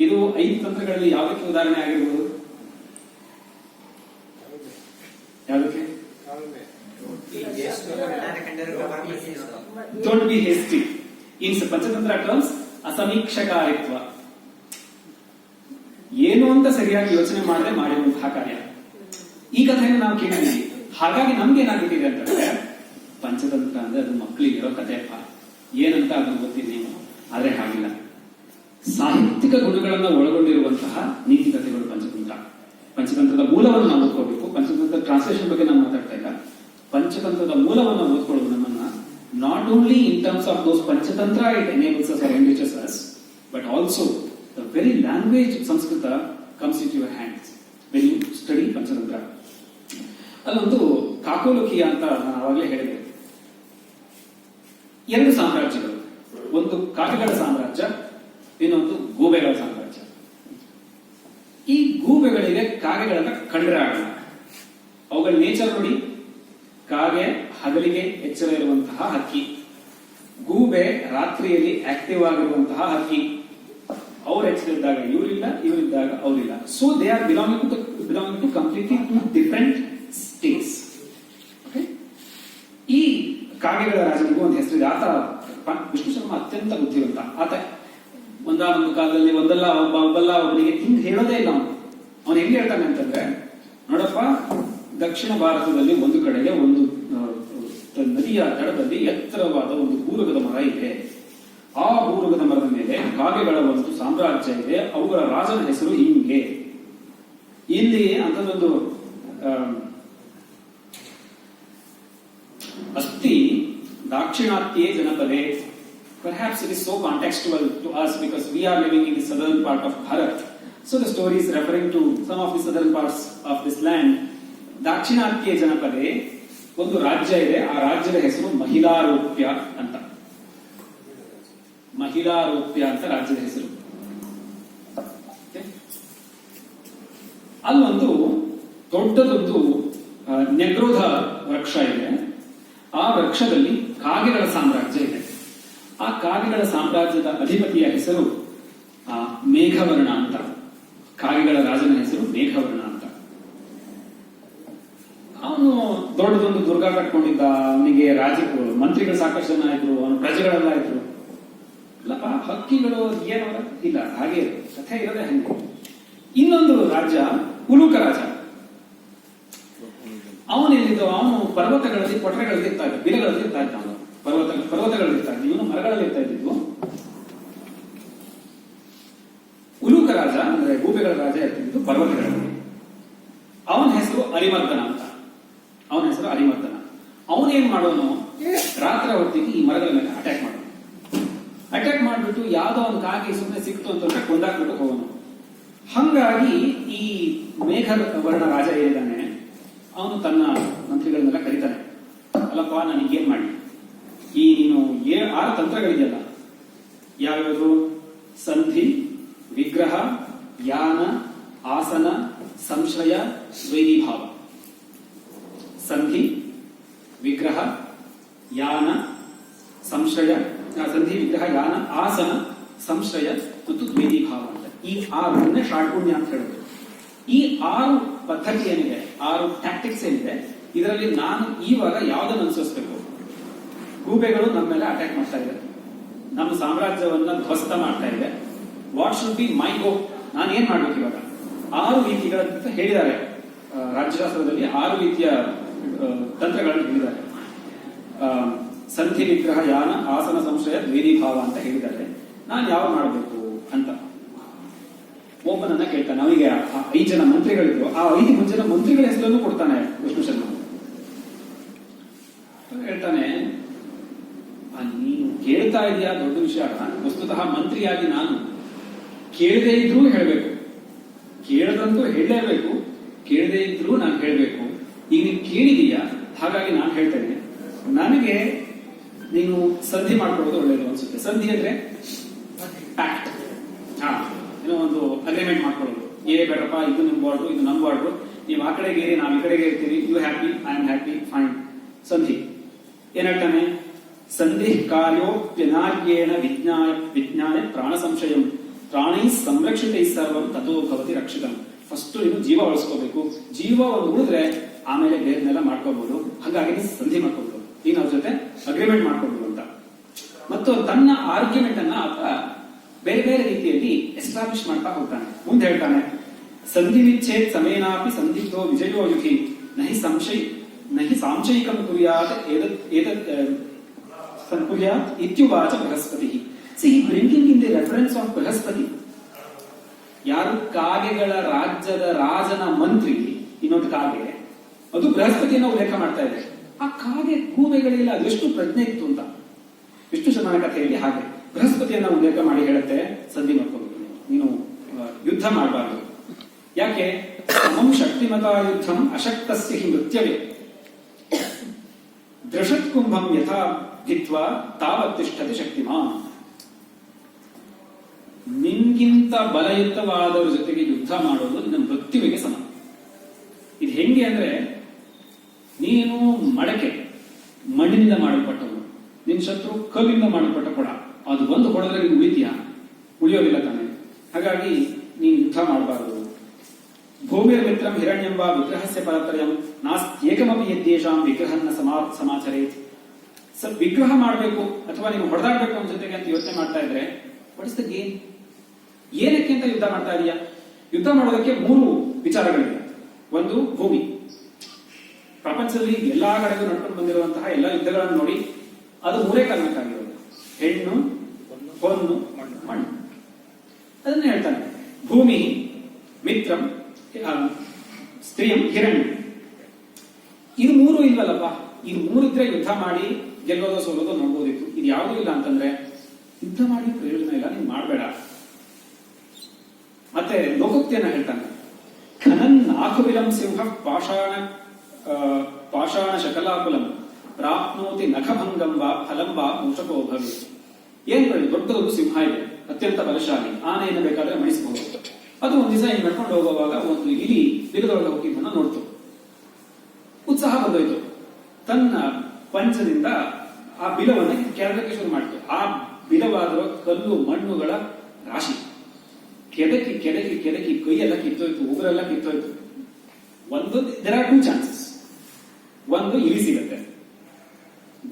ಇದು ಐದು ತಂತ್ರಗಳಲ್ಲಿ ಯಾವುದಕ್ಕೆ ಉದಾಹರಣೆ ಆಗಿರ್ಬೋದು? ಯಾವುದಕ್ಕೆ don't be hasty in Panchatantra terms ಅಸಮೀಕ್ಷಕಾರಿತ್ವ. ಏನು ಅಂತ ಸರಿಯಾಗಿ ಯೋಚನೆ ಮಾಡದೆ ಮಾಡಿರುವಂತಹ ಕಾರ್ಯ. ಈ ಕಥೆಯನ್ನು ನಾವು ಕೇಳಿದ್ವಿ ಹಾಗಾಗಿ ನಮ್ಗೆ ಏನಾಗುತ್ತಿದೆ ಅಂತಂದ್ರೆ, ಪಂಚತಂತ್ರ ಅಂದ್ರೆ ಅದು ಮಕ್ಕಳಿಗೆ ಇರೋ ಕಥೆಪ್ಪ ಏನಂತ ಅದನ್ನು ಗೊತ್ತಿದೆ ನೀವು. ಆದ್ರೆ ಹಾಗಿಲ್ಲ. ಸಾಹಿತ್ಯಿಕ ಗುಣಗಳನ್ನು ಒಳಗೊಂಡಿರುವಂತಹ ನೀತಿ ಕಥೆಗಳು ಪಂಚತಂತ್ರ. ಪಂಚತಂತ್ರದ ಮೂಲವನ್ನು ನಾವು ಓದ್ಕೋಬೇಕು. ಪಂಚತಂತ್ರ ಟ್ರಾನ್ಸ್ಲೇಷನ್ ಬಗ್ಗೆ ನಾನು ಮಾತಾಡ್ತಾ ಇಲ್ಲ. ಪಂಚತಂತ್ರದ ಮೂಲವನ್ನು ಓದ್ಕೊಳ್ಳೋದು ನಮ್ಮನ್ನ not only in terms of those Panchatantra it enables us or enriches us but also the very language Sanskrit comes it your hands when you study Panchatantra ಅಲ್ಲೊಂದು ಕಾಕೋಲುಕಿಯ ಅಂತ ನಾನು ಆವಾಗಲೇ ಹೇಳಿದೆ. ಎರಡು ಸಾಮ್ರಾಜ್ಯಗಳು, ಒಂದು ಕಾಗೆಗಳ ಸಾಮ್ರಾಜ್ಯ, ಇನ್ನೊಂದು ಗೂಬೆಗಳ ಸಾಮ್ರಾಜ್ಯ. ಈ ಗೂಬೆಗಳಿಗೆ ಕಾಗೆಗಳನ್ನ ಕಂಡ್ರೆ ಆಗಲ್ಲ ಅವುಗಳ ನೇಚರ್ ನೋಡಿ, ಕಾಗೆ ಹಗಲಿಗೆ ಎಚ್ಚರ ಇರುವಂತಹ ಹಕ್ಕಿ. ಗೂಬೆ ರಾತ್ರಿಯಲ್ಲಿ ಆಕ್ಟಿವ್ ಆಗಿರುವಂತಹ ಹಕ್ಕಿ. ಅವ್ರು ಎಚ್ಚರಿದ್ದಾಗ ಇವರಿಲ್ಲ, ಇವರಿದ್ದಾಗ ಅವರಿಲ್ಲ. So they are belong to belong to completely to different states ಈ ಕಾಗೆಗಳ ರಾಜನಿಗೂ ಒಂದು ಹೆಸರಿದೆ. ಆತ ವಿಷ್ಣು ಶರ್ಮ ಅತ್ಯಂತ ಬುದ್ಧಿವಂತ. ಆತ ಒಂದಾನೊಂದು ಕಾಲದಲ್ಲಿ ಒಂದಲ್ಲ, ಒಬ್ಬ ಒಬ್ಬಲ್ಲ, ಒಬ್ಬನಿಗೆ ಹಿಂಗ್ ಹೇಳೋದೇ ಇಲ್ಲ ಅವನು. ಅವನು ಹೆಂಗ್ ಹೇಳ್ತಾನೆ ಅಂತಂದ್ರೆ, ನೋಡಪ್ಪ, ದಕ್ಷಿಣ ಭಾರತದಲ್ಲಿ ಒಂದು ಕಡೆಗೆ ಒಂದು ನದಿಯ ದಡದಲ್ಲಿ ಎತ್ತರವಾದ ಒಂದು ಪೂರಕದ ಮರ ಇದೆ. ಆ ಪೂರಕದ ಮರದ ಮೇಲೆ ಕಾಗೆಗಳ ಒಂದು ಸಾಮ್ರಾಜ್ಯ ಇದೆ. ಅವರ ರಾಜನ ಹೆಸರು ಹಿಂಗೆ ಇಲ್ಲಿ ಅಂತದೊಂದು ಅಸ್ತಿ ದಾಕ್ಷಿಣಾತ್ಯ ಜನಪದೆ. Perhaps it is so contextual to us because we are living in the southern part of Bharat so the story is referring to some of the southern parts of this land ದಾಕ್ಷಿಣಾತ್ಯ ಜನಪದೆ ಒಂದು ರಾಜ್ಯ ಇದೆ, ಆ ರಾಜ್ಯದ ಹೆಸರು ಮಹಿಳಾರೋಪ್ಯ ಅಂತ. ಮಹಿಳಾರೋಪ್ಯ ಅಂತ ರಾಜ್ಯದ ಹೆಸರು? ಅಲ್ಲೊಂದು ದೊಡ್ಡದೊಂದು ನೆಗ್ರೋಧ ವೃಕ್ಷ ಇದೆ. ಆ ವೃಕ್ಷದಲ್ಲಿ ಕಾಗೆಗಳ ಸಾಮ್ರಾಜ್ಯ ಇದೆ. ಆ ಕಾಗೆಗಳ ಸಾಮ್ರಾಜ್ಯದ ಅಧಿಪತಿಯ ಹೆಸರು, ಆ, ಮೇಘವರ್ಣ ಅಂತ. ಕಾಗೆಗಳ ರಾಜನ ಹೆಸರು ಮೇಘವರ್ಣ ಅಂತ ಅವನು ದೊಡ್ಡದೊಂದು ದುರ್ಗ ಕಟ್ಕೊಂಡಿದ್ದ ಅವನಿಗೆ ರಾಜ ಮಂತ್ರಿಗಳು ಸಾಕಷ್ಟು ಜನ ಇದ್ರು, ಅವನ ಪ್ರಜೆಗಳೆಲ್ಲ ಇದ್ರು. ಇಲ್ಲಪ್ಪ, ಹಕ್ಕಿಗಳು ಏನವರ ಇಲ್ಲ, ಹಾಗೆ ಕಥೆ ಇರೋದೇ ಹಂಗೆ. ಇನ್ನೊಂದು ರಾಜ್ಯ, ಉಲುಕ ರಾಜ. ಅವನೆಲ್ಲಿದ್ದು ಅವನು ಪರ್ವತಗಳಲ್ಲಿ ಕೊಠರೆಗಳಲ್ಲಿ ಇರ್ತಾ ಇದ್ದ ಬಿಲಗಳಲ್ಲಿ ಇರ್ತಾ ಇದ್ದ ಅವನು ಪರ್ವತ, ಪರ್ವತಗಳಲ್ಲಿ ಇರ್ತಾ ಇದ್ದ ಇವನು ಮರಗಳಲ್ಲಿ ಇರ್ತಾ ಇದ್ದಿದ್ದು. ಉಲುಕ ರಾಜ, ಅಂದ್ರೆ ಗೂಬೆಗಳ ರಾಜ ಇರ್ತಿದ್ದು ಪರ್ವತಗಳಲ್ಲಿ. ಅವನ ಹೆಸರು ಅರಿಮರ್ದನ ಅಂತ. ಅವನ ಹೆಸರು ಅರಿಮರ್ದನ. ಅವನೇನ್ ಮಾಡೋನು? ರಾತ್ರಿ ಹೊತ್ತಿಗೆ ಈ ಮರಗಳ ಮೇಲೆ ಅಟ್ಯಾಕ್ ಮಾಡೋನು. ಅಟ್ಯಾಕ್ ಮಾಡ್ಬಿಟ್ಟು ಯಾವ್ದೋ ಒಂದು ಕಾಗೆ ಸುಮ್ಮನೆ ಸಿಕ್ತು ಅಂತ ಕೊಂದಾಕ್ಬಿಟ್ಟು ಹೋಗೋನು. ಹಂಗಾಗಿ ಈ ಮೇಘ ವರ್ಣ ರಾಜ ಏನಿದ್ದಾನೆ, ಅವನು ತನ್ನ ಮಂತ್ರಿಗಳನ್ನೆಲ್ಲ ಕರೀತಾನೆ. ಅಲ್ಲಪ್ಪ, ನನಗೇನ್ ಮಾಡಿ ಈ ನೀನು ಏ ಆರು ತಂತ್ರಗಳಿದೆಯಲ್ಲ. ಯಾವ್ಯಾವುದು? ಸಂಧಿ, ವಿಗ್ರಹ, ಯಾನ, ಆಸನ, ಸಂಶಯ ದ್ವೈದೀಭಾವ ಸಂಧಿ ವಿಗ್ರಹ, ಯಾನ, ಸಂಶಯ ಸಂಧಿ ವಿಗ್ರಹ, ಯಾನ, ಆಸನ, ಸಂಶಯ ಮತ್ತು ಭಾವ ಅಂತ. ಈ ಆರನ್ನೇ ಷಾಡ್ಗುಣ್ಯ ಅಂತ ಹೇಳಿದ್ರು ಈ ಆರು ಪದ್ಧತಿ ಏನಿದೆ, ಆರು ಟ್ಯಾಕ್ಟಿಕ್ಸ್ ಏನಿದೆ, ಇದರಲ್ಲಿ ನಾನು ಇವಾಗ ಯಾವ್ದನ್ನು ಅನುಸರಿಸಬೇಕು? ಗೂಬೆಗಳು ನಮ್ಮ ಮೇಲೆ ಅಟ್ಯಾಕ್ ಮಾಡ್ತಾ ಇದೆ. ನಮ್ಮ ಸಾಮ್ರಾಜ್ಯವನ್ನ ಧ್ವಸ್ತ ಮಾಡ್ತಾ ಇದೆ. What should be my go ನಾನು ಏನ್ ಮಾಡ್ಬೇಕು ಇವಾಗ? ಆರು ರೀತಿಗಳ ಅಂತ ಹೇಳಿದ್ದಾರೆ ರಾಜ್ಯಶಾಸ್ತ್ರದಲ್ಲಿ ಆರು ರೀತಿಯ ತಂತ್ರಗಳನ್ನು ಹೇಳಿದ್ದಾರೆ. ಸಂಧಿ ನಿಗ್ರಹ ಯಾನ ಆಸನ ಸಂಶಯ ದ್ವೇದಿಭಾವ ಅಂತ ಹೇಳಿದ್ದಾರೆ. ನಾನು ಯಾವ ಮಾಡಬೇಕು ಅಂತ. ಒಬ್ಬನನ್ನ ಕೇಳ್ತಾನೆ, ಅವನಿಗೆ ಐದು ಜನ ಮಂತ್ರಿಗಳಿದ್ರು. ಆ ಐದು ಜನ ಮಂತ್ರಿಗಳ ಹೆಸರನ್ನು ಕೊಡ್ತಾನೆ ವಿಷ್ಣು ಶರ್ಮ. ಹೇಳ್ತಾನೆ ನೀನು ಕೇಳ್ತಾ ಇದೆಯಾ ದೊಡ್ಡ ವಿಷಯ. ವಸ್ತುತಃ ಮಂತ್ರಿಯಾಗಿ ನಾನು ಕೇಳದೇ ಇದ್ರೂ ಹೇಳಬೇಕು. ಕೇಳದಂತೂ ಹೇಳಲೇಬೇಕು. ಕೇಳದೇ ಇದ್ರೂ ನಾನು ಹೇಳಬೇಕು. ಈಗ ನೀನು ಕೇಳಿದೀಯಾ? ಹಾಗಾಗಿ ನಾನು ಹೇಳ್ತೇನೆ ನನಗೆ ನೀನು ಸಂಧಿ ಮಾಡ್ಕೊಳ್ಳೋದು ಒಳ್ಳೇದು ಅನ್ಸುತ್ತೆ. ಸಂಧಿ ಅಂದ್ರೆ ಪ್ಯಾಕ್ಟ್ ಹಾ, ಏನೋ ಒಂದು ಅಗ್ರಿಮೆಂಟ್ ಮಾಡ್ಕೊಳ್ಳೋದು ಏ ಬೇಡಪ್ಪ, ಇದು ನಿಮ್ ಬಾರ್ಡ್ರು ಇದು ನಮ್ ಬಾರ್ಡ್ರು ನೀವು ಆ ಕಡೆಗೆ ಇರಿ, ನಾವು ಈ ಕಡೆಗೆ ಇರ್ತೀವಿ. You happy I am happy fine ಸಂಧಿ. ಏನಾಗ್ತಾನೆ ಸಂಧಿ ಕಾರ್ಯೋಪ್ಯನಾರ್ಯೇಣ ವಿಜ್ಞಾನ ವಿಜ್ಞಾನ ಪ್ರಾಣ ಸಂಶಯಂ. ಪ್ರಾಣಿ ಸಂರಕ್ಷಿತ ಸರ್ವಂ, ತಥೋ ಭವತಿ ರಕ್ಷಿತಂ. ಫಸ್ಟ್ ನೀನು ಜೀವ ಉಳಿಸ್ಕೋಬೇಕು ಜೀವ ಉಳಿದ್ರೆ ಆಮೇಲೆ ಬೇರೆನೆಲ್ಲ ಮಾಡ್ಕೋಬಹುದು ಹಾಗಾಗಿ ಸಂಧಿ ಮಾಡ್ಕೋಬಹುದು ನೀನು ಅವ್ರ ಜೊತೆ ಅಗ್ರಿಮೆಂಟ್ ಮಾಡ್ಕೋಬಹುದು ಅಂತ. ಮತ್ತು ತನ್ನ ಆರ್ಗ್ಯುಮೆಂಟ್ ಅನ್ನ ಆತ ಬೇರೆ ಬೇರೆ ರೀತಿಯಲ್ಲಿ ಎಸ್ಟಾಬ್ಲಿಷ್ ಮಾಡ್ತಾ ಹೋಗ್ತಾನೆ. ಮುಂದೆ ಹೇಳ್ತಾನೆ, ಸಂಧಿ ವಿಚ್ಛೇದ್ ಸಮಯನಾಪಿ ಸಂದಿಗ್ಧೋ ವಿಜಯೋ ಯುಧಿ. ನಹಿ ಸಂಶಯ, ನಹಿ ಸಾಂಶಯಿಕ ಕುರ್ಯಾತ್ ಇತ್ಯುವಾಚ Brihaspati. See bringing in the reference of Brihaspati. ಯಾರು ಕಾಗೆಗಳ ರಾಜ್ಯದ ರಾಜನ ಮಂತ್ರಿ, ಇನ್ನೊಂದು ಕಾಗೆ ಅದು ಬೃಹಸ್ಪತಿಯನ್ನು ಉಲ್ಲೇಖ ಮಾಡ್ತಾ ಇದೆ. ಆ ಕಾಗೆ ಕೂದೆಗಳಿಲ್ಲ. ಅದೆಷ್ಟು ಪ್ರಜ್ಞೆ ಇತ್ತು ಅಂತ. ವಿಷ್ಣು ಶರ್ಮನ ಕಥೆಯಲ್ಲಿ ಹಾಗೆ ಬೃಹಸ್ಪತಿಯನ್ನ ಉಲ್ಲೇಖ ಮಾಡಿ ಹೇಳುತ್ತೆ, ಸಂಧಿ ಮಾಡ್ಕೋಬೇಕು ನೀನು. ಯುದ್ಧ ಮಾಡಬಾರ್ದು. ಯಾಕೆ? ಸಮಂ ಶಕ್ತಿಮತ ಯುದ್ಧಂ ಅಶಕ್ತಸ್ಯ ಹಿ ನೃತ್ಯವೇ ದೃಷತ್ಕುಂಭಂ ಯಥಾ ಭಿತ್ವ ತಾವತ್ತಿಷ್ಠತೆ ಶಕ್ತಿಮಾನ್. ನಿನ್ಗಿಂತ ಬಲಯುತವಾದವರ ಜೊತೆಗೆ ಯುದ್ಧ ಮಾಡೋದು ನಿನ್ನ ಮೃತ್ಯುವಿಗೆ ಸಮ. ಇದು ಹೆಂಗೆ ಅಂದ್ರೆ ನೀನು ಮಡಕೆ, ಮಣ್ಣಿನಿಂದ ಮಾಡಲ್ಪಟ್ಟವನು. ನಿನ್ ಶತ್ರು ಕಲ್ಲಿಂದ ಮಾಡಲ್ಪಟ್ಟ ಕೊಡ. ಅದು ಬಂದು ಹೊಡೆದ್ರೆ ನೀನು ಉಳಿತೀಯ? ಉಳಿಯೋದಿಲ್ಲ ತಾನೆ. ಹಾಗಾಗಿ ನೀನು ಯುದ್ಧ ಮಾಡಬಾರದು. ಭೂಮಿಯ ಮಿತ್ರಂ ಹಿರಣ್ಯಂಬ ವಿಗ್ರಹಸ್ಯ ಪರತ್ರಯಂ ನಾಸ್ತ್ಯೇಕಮಪಿ ಯದ್ದೇಶಾಂ ವಿಗ್ರಹನ್ನ ಸಮಾ ಸಮಾಚರೇತ್ ಸರ್ ವಿಗ್ರಹ ಮಾಡಬೇಕು ಅಥವಾ ನೀವು ಹೊಡೆದಾಡಬೇಕು ಅಂತ ಜೊತೆಗೆ ಅಂತ ಯೋಚನೆ ಮಾಡ್ತಾ ಇದ್ರೆ ವಾಟ್ ಇಸ್ ದ ಏನಕ್ಕೆ ಅಂತ ಯುದ್ಧ ಮಾಡ್ತಾ ಇದೀಯಾ? ಯುದ್ಧ ಮಾಡೋದಕ್ಕೆ ಮೂರು ವಿಚಾರಗಳಿವೆ. ಒಂದು, ಭೂಮಿ. ಪ್ರಪಂಚದಲ್ಲಿ ಎಲ್ಲಾ ಕಡೆಗೂ ನಡ್ಕೊಂಡು ಬಂದಿರುವಂತಹ ಎಲ್ಲ ಯುದ್ಧಗಳನ್ನು ನೋಡಿ ಅದು ಮೂರೇ ಕಾರಣಕ್ಕಾಗಿರೋದು. ಹೆಣ್ಣು, ಹೊನ್ನು, ಮಣ್ಣು. ಅದನ್ನ ಹೇಳ್ತಾನೆ. ಭೂಮಿ, ಮಿತ್ರಂ ಸ್ತ್ರೀಯಂ ಹಿರಣ್ಯ. ಇದು ಮೂರು ಇಲ್ವಲ್ಲಪ್ಪ? ಇದು ಮೂರು ಇದ್ರೆ ಯುದ್ಧ ಮಾಡಿ ಗೆಲ್ಲೋದೋ ಸೋಲೋದೋ ನೋಡ್ಬೋದಿತ್ತು. ಇದು ಯಾವುದೂ ಇಲ್ಲ ಅಂತಂದ್ರೆ ಯುದ್ಧ ಮಾಡಿ ಪ್ರಯೋಜನ ಇಲ್ಲ, ನೀನ್ ಮಾಡಬೇಡ. ಮತ್ತೆ ಲೋಕೋಕ್ತಿಯನ್ನ ಹೇಳ್ತಾನೆ. ಖನನ್ ನಾಕುವಿಲಂ ಸಿಂಹ ಪಾಷಾಣ ಪಾಷಾಣ ಶಕಲಾಕುಲಂ ಪ್ರಾಪ್ನೋತಿ ನಖಭಂಗಂ ವಾ ಫಲಂ ವಾ ಮೂಷಕೋ ಭವಿ ಏನ್ ಮಾಡಿ ದೊಡ್ಡದೊಂದು ಸಿಂಹ ಇದೆ, ಅತ್ಯಂತ ಬಲಶಾಲಿ, ಆನೆಯನ್ನು ಬೇಕಾದ್ರೆ ಮಣಿಸಬಹುದು ಅದು ಒಂದು ದಿವಸ ಹಿಂಗ್ ನಡ್ಕೊಂಡು ಹೋಗುವಾಗ ಒಂದು ಇಲಿ ಬಿಲದೊಳಗೆ ಹೋಗಿದ್ದನ್ನ ನೋಡ್ತು. ಉತ್ಸಾಹ ಬಂದೋಯ್ತು. ತನ್ನ ಪಂಚದಿಂದ ಆ ಬಿಲವನ್ನ ಕೆಳಗೆ ಶುರು ಮಾಡಿತು. ಆ ಬಿಲವಾದ ಕಲ್ಲು, ಮಣ್ಣುಗಳ ರಾಶಿ. ಕೆದಕಿ ಕೆದಕಿ ಕೆದಕಿ, ಕೈಯೆಲ್ಲ ಕಿತ್ತೋಯ್ತು, ಉಗುರೆಲ್ಲ ಕಿತ್ತೋಯ್ತು. ಒಂದು ದೇರ್ ಟೂ ಚಾನ್ಸಸ್ ಒಂದು ಇಲಿ ಸಿಗತ್ತೆ.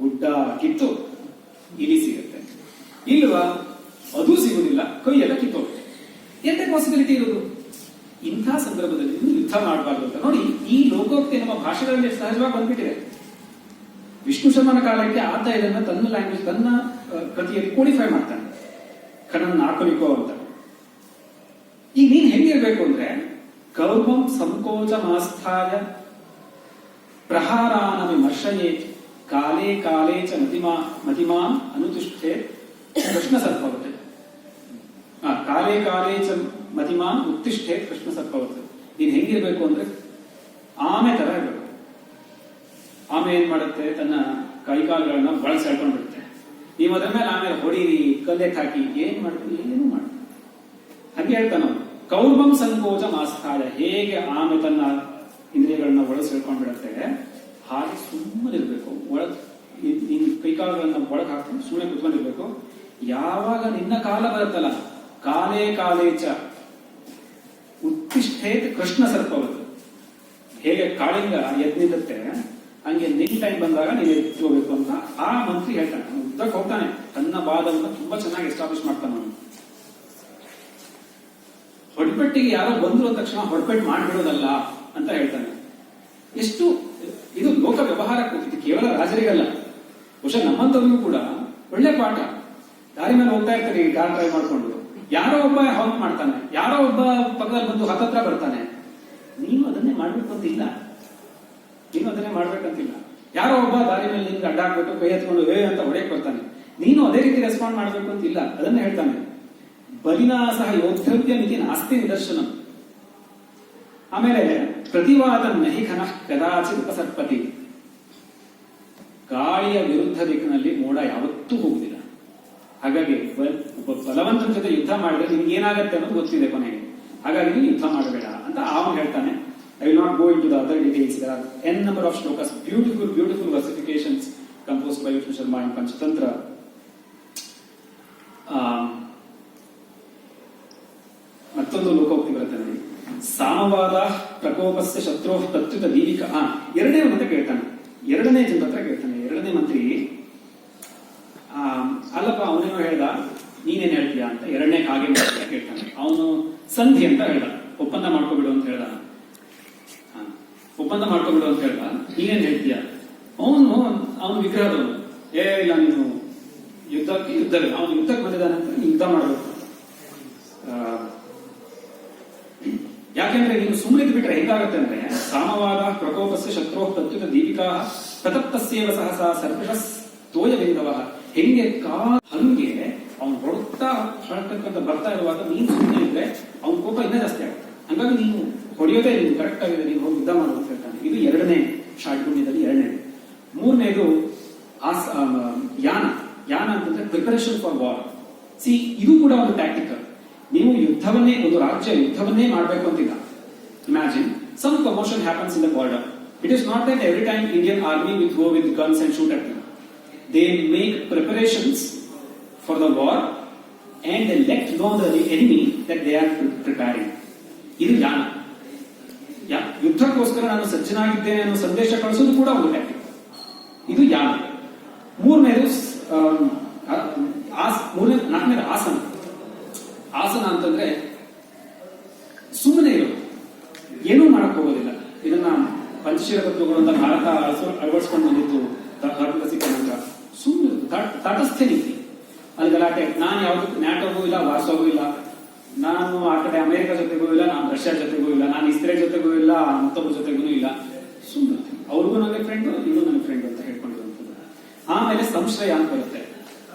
ಗುಡ್ಡ ಕಿತ್ತು ಇಲಿ ಸಿಗತ್ತೆ. ಇಲ್ವಾ? ಅದು ಸಿಗುದಿಲ್ಲ ಕೈ ಎಲ್ಲ ಕಿತ್ತೋಗುತ್ತೆ. ಎಂತ ಪಾಸಿಬಿಲಿಟಿ ಇರೋದು ಇಂಥ ಸಂದರ್ಭದಲ್ಲಿ ಯುದ್ಧ ಮಾಡಬಾರ್ದು ಅಂತ. ನೋಡಿ, ಈ ಲೋಕೋಕ್ತಿ ನಮ್ಮ ಭಾಷೆಗಳಲ್ಲಿ ಸಹಜವಾಗಿ ಬಂದ್ಬಿಟ್ಟಿದೆ. ವಿಷ್ಣು ಶರ್ಮನ ಕಾಲಕ್ಕೆ ಆತ ಇದನ್ನ ತನ್ನ ಲ್ಯಾಂಗ್ವೇಜ್ ತನ್ನ ಕೃತಿಯಲ್ಲಿ ಕೋಡಿಫೈ ಮಾಡ್ತಾನೆ. ಕಣ್ಣನ್ನು ಹಾಕೋಲಿಕ್ಕೋ ಅಂತ. ಈಗ ನೀನ್ ಹೆಂಗಿರ್ಬೇಕು ಅಂದ್ರೆ ಕೌರ್ಮಂ ಸಂಕೋಚ ಮಾಸ್ಥಾಯ ಪ್ರಹಾರಾನ ವಿಮರ್ಶಯೇ ಕಾಲೇ ಕಾಲೇ ಚ ಮತಿಮಾ ಮತಿಮಾ ಅನುತಿಷ್ಠೆ ಕೃಷ್ಣ ಸರ್ಪವತೆ ಕಾಲೇ ಕಾಲೇ ಚ ಮತಿಮಾನ್ ಉತ್ತಿಷ್ಠೆ ಕೃಷ್ಣ ಸರ್ಪವತೆ ನೀನ್ ಹೆಂಗಿರ್ಬೇಕು ಅಂದ್ರೆ ಆಮೆ ತರ ಇರ್ಬೇಕು ಆಮೆ ಏನ್ ಮಾಡುತ್ತೆ? ತನ್ನ ಕೈಕಾಲುಗಳನ್ನ ಬಳಸಿ ಹೇಳ್ಕೊಂಡ್ಬಿಡುತ್ತೆ ನೀವು ಅದ್ರ ಮೇಲೆ ಆಮೇಲೆ ಹೊಡೀರಿ, ಕಲ್ಲೆ ಹಾಕಿ ಏನ್ ಮಾಡ್ತೀವಿ ಏನು ಮಾಡಿ ಹಂಗೆ ಹೇಳ್ತಾನ ಕೌರ್ವಂ ಸಂಕೋಚ ಮಾಸ್ಥಾಯ ಹೇಗೆ ಆಮೆ ತನ್ನ ಇಂದ್ರಿಯಗಳನ್ನ ಒಳಗೆ ಸೇರ್ಕೊಂಡ್ಬಿಡತ್ತೆ. ಹಾಗೆ ಸುಮ್ಮನಿರ್ಬೇಕು ಒಳಗ್ ನಿನ್- ಕೈಕಾಲುಗಳನ್ನ ಒಳಗೆ ಹಾಕೊಂಡು ಸುಮ್ಮನೆ ಕುತ್ಕೊಂಡಿರ್ಬೇಕು. ಯಾವಾಗ ನಿನ್ನ ಕಾಲ ಬರುತ್ತಲ್ಲ, ಕಾಲೇ ಕಾಲೇಚ ಉತ್ತಿಷ್ಠೇತ್ ಕೃಷ್ಣ ಸರ್ಪವತ್ತು ಹೇಗೆ ಕಾಳಿಂಗ ಎದ್ ನಿಲ್ಲುತ್ತೆ, ಹಂಗೆ ನಿನ್ ಟೈಮ್ ಬಂದಾಗ ನೀನು ಎತ್ಕೋಬೇಕು ಅಂತ ಆ ಮಂತ್ರಿ ಹೇಳ್ತಾನೆ. ಉದ್ದಕ್ಕೆ ಹೋಗ್ತಾನೆ. ತನ್ನ ವಾದವನ್ನ ತುಂಬಾ ಚೆನ್ನಾಗಿ ಎಸ್ಟಾಬ್ಲಿಷ್ ಮಾಡ್ತಾನೆ ಅವನು. ಹೊಡ್ಪೆಟ್ಟಿಗೆ ಯಾರೋ ಬಂದ್ರು ತಕ್ಷಣ ಹೊಡ್ಪೆಟ್ಟು ಮಾಡ್ಬಿಡೋದಲ್ಲ. ಅಂತ ಹೇಳ್ತಾನೆ. ಎಷ್ಟು, ಇದು ಲೋಕ ವ್ಯವಹಾರ ಇದು ಕೇವಲ ರಾಜರಿಗಲ್ಲ. ಬಹುಶಃ ನಮ್ಮಂತವ್ರಿಗೂ ಕೂಡ ಒಳ್ಳೆ ಪಾಠ. ದಾರಿ ಮೇಲೆ ಹೋಗ್ತಾ ಇರ್ತಾರೆ ಈ ಕಾರ್ ಡ್ರೈವ್ ಮಾಡ್ಕೊಂಡು. ಯಾರೋ ಒಬ್ಬ ಹಾಂಕ್ ಮಾಡ್ತಾನೆ. ಯಾರೋ ಒಬ್ಬ ಪಕ್ಕದಲ್ಲಿ ಬಂದು ಹತ್ತತ್ರ ಬರ್ತಾನೆ. ನೀನು ಅದನ್ನೇ ಮಾಡ್ಬೇಕು ಅಂತಿಲ್ಲ ನೀನು ಅದನ್ನೇ ಮಾಡ್ಬೇಕಂತಿಲ್ಲ. ಯಾರೋ ಒಬ್ಬ ದಾರಿ ಮೇಲೆ ನಿಂಗೆ ಅಡ್ಡ ಕೈ ಎತ್ಕೊಂಡು, ಏ ಅಂತ ಹೊಡೆಯಕ್ ಬರ್ತಾನೆ. ನೀನು ಅದೇ ರೀತಿ ರೆಸ್ಪಾಂಡ್ ಮಾಡ್ಬೇಕು ಅಂತಿಲ್ಲ ಅದನ್ನ ಹೇಳ್ತಾನೆ. ಬಲಿನಾ ಸಹ ಯೋದ್ಧವ್ಯ ಮಿತಿ ಆಸ್ತಿ ನಿದರ್ಶನ. ಆಮೇಲೆ ಪ್ರತಿವಾದ ನಹಿ ಘನ ಕದಾಚಿತ್ ಉಪಸರ್ಪತಿ. ಗಾಳಿಯ ವಿರುದ್ಧ ದಿಕ್ಕಿನಲ್ಲಿ ಮೋಡ ಯಾವತ್ತೂ ಹೋಗುದಿಲ್ಲ ಹಾಗಾಗಿ ಒಬ್ಬ ಬಲವಂತನ ಜೊತೆ ಯುದ್ಧ ಮಾಡಿದ್ರೆ ನಿಮ್ಗೆ ಏನಾಗುತ್ತೆ ಅನ್ನೋದು ಗೊತ್ತಿದೆ ಕೊನೆಗೆ. ಹಾಗಾಗಿ ನೀವು ಯುದ್ಧ ಮಾಡಬೇಡ ಅಂತ ಅವನು ಹೇಳ್ತಾನೆ. I will not go in to the other details n number of shlokas beautiful beautiful versifications compose by Vishnu Sharma in Panchatantra um, ಮತ್ತೊಂದು ಲೋಕೋಕ್ತಿ ಬರುತ್ತೆ ನೋಡಿ ಸಾಮವಾದ ಪ್ರಕೋಪಸ್ಯ ಶತ್ರು ಪ್ರತ್ಯುತ ದೀವಿಕ ಆ. ಎರಡನೇ ಮಂತ್ರ ಕೇಳ್ತಾನೆ. ಎರಡನೇ ಜನ ಹತ್ರ ಕೇಳ್ತಾನೆ. ಎರಡನೇ ಮಂತ್ರಿ ಆ, ಅಲ್ಲಪ್ಪ ಅವನೇನೋ ಹೇಳ್ದ? ನೀನೇನ್ ಹೇಳ್ತೀಯ ಅಂತ ಎರಡನೇ ಕಾಗೆ ಅಂತ ಕೇಳ್ತಾನೆ. ಅವನು ಸಂಧಿ ಅಂತ ಹೇಳ್ದ. ಒಪ್ಪಂದ ಮಾಡ್ಕೊಬಿಡು ಅಂತ ಹೇಳ್ದ. ಒಪ್ಪಂದ ಮಾಡ್ಕೊಬಿಡು ಅಂತ ಹೇಳ್ದ. ನೀನೇನ್ ಹೇಳ್ತೀಯ? ಅವನು ಅವನು ವಿಗ್ರಹದವನು. ಏ ಇಲ್ಲ ನೀನು ಯುದ್ಧಕ್ಕೆ ಯುದ್ಧ ಅವನು ಯುದ್ಧಕ್ಕೆ ಬಂದಿದ್ದಾನೆ ಅಂತ ಯುದ್ಧ ಮಾಡಬೇಕು ಆ, ಯಾಕೆಂದ್ರೆ ನೀವು ಸುಮ್ಮನೆ ಬಿಟ್ರೆ ಹೇಗಾಗುತ್ತೆ ಅಂದ್ರೆ ಸಾಮವಾದ ಪ್ರಕೋಪಸ್ಯ ಶತ್ರು ಪ್ರತ್ಯುತ ದೀಪಿಕಾ ಪ್ರತಪ್ತಸ್ಯೇವ ಸಹಸ ಸರ್ಪಸ್ ತೋಯವಿಂದವ ಹೆಂಗೆ ಕಾ ಹಂಗೆ ಅವ್ನು ಹೊಡ್ತಾ ಹೊರಟಕ್ಕಂತ ಬರ್ತಾ ಇರುವಾಗ ನೀನು ಸುಮ್ಮನೆ ಇದ್ರೆ ಅವ್ನ ಕೋಪ ಇನ್ನೂ ಜಾಸ್ತಿ ಆಗುತ್ತೆ. ಹಂಗಾಗಿ ನೀನು ಹೊಡೆಯೋದೇ ನೀನು ಕರೆಕ್ಟ್ ಆಗಿದೆ ನೀನು ಹೋಗಿ ಯುದ್ಧ ಮಾಡುವಂತ ಹೇಳ್ತಾನೆ. ಇದು ಎರಡನೇ ಶಾಟ್ಗುಣ್ಯದಲ್ಲಿ ಎರಡನೇ. ಮೂರನೇದು ಆಸ್ ಯಾನ. ಯಾನ ಅಂತಂದ್ರೆ ಪ್ರಿಪರೇಷನ್ ಫಾರ್ ವಾರ್ ಸಿ ಇದು ಕೂಡ ಒಂದು ಟ್ಯಾಕ್ಟಿಕಲ್ ನೀವು ಯುದ್ಧವನ್ನೇ, ಒಂದು ರಾಜ್ಯ ಯುದ್ಧವನ್ನೇ ಮಾಡಬೇಕು ಅಂತಿಲ್ಲ. Imagine commotion happens in the corridor. It is not that every time Indian Indian army go with guns and shoot at them. They make preparations for the war and they let know the enemy that they are preparing. ಇದು ಯಾನ ಯುದ್ಧಕ್ಕೋಸ್ಕರ ನಾನು ಸಜ್ಜನಾಗಿದ್ದೇನೆ ಅನ್ನೋ ಸಂದೇಶ ಕಳಿಸೋದು ಕೂಡ ಒಂದು ಟ್ಯಾಕ್ಟಿಕ್ ಇದು ಯಾನ ಮೂರನೇದು ಮೂರನೇ ನಾಲ್ಕನೇದು ಆಸನ ಆಸನ ಅಂತಂದ್ರೆ ಸುಮ್ಮನೆ ಇರೋದು ಏನೂ ಮಾಡಕ್ ಹೋಗೋದಿಲ್ಲ. ಇದನ್ನ ಪಂಚಶೀಲ ತತ್ವಗಳು ಅಂತ ಭಾರತ ಅಳವಡಿಸ್ಕೊಂಡು ಬಂದಿತ್ತು ಧಾರ್ಮಿಕ ಸಿಕ್ಕ ಸುಮ್ಮನೆ ತಟಸ್ಥ ನೀತಿ. ಅಲ್ಲಿ ಗಲಾಟೆ ನಾನು ಯಾವ್ದಕ್ಕೂ ನ್ಯಾಟೋಗೂ ಇಲ್ಲ, ವಾರ್ಸೋಗೂ ಇಲ್ಲ. ನಾನು ಆ ಕಡೆ ಅಮೆರಿಕ ಜೊತೆಗೂ ಇಲ್ಲ, ನಾನು ರಷ್ಯಾ ಜೊತೆಗೂ ಇಲ್ಲ, ನಾನು ಇಸ್ರೇಲ್ ಜೊತೆಗೂ ಇಲ್ಲ ಮತ್ತೊಬ್ಬ ಜೊತೆಗೂ ಇಲ್ಲ. ಸುಮ್ಮನೆ ಅವ್ರಿಗೂ ನನಗೆ ಫ್ರೆಂಡ್ ಇನ್ನೂ ನನ್ನ ಫ್ರೆಂಡ್ ಅಂತ ಹೇಳ್ಕೊಂಡು ಆಮೇಲೆ ಸಂಶಯ ಅಂತ ಬರುತ್ತೆ.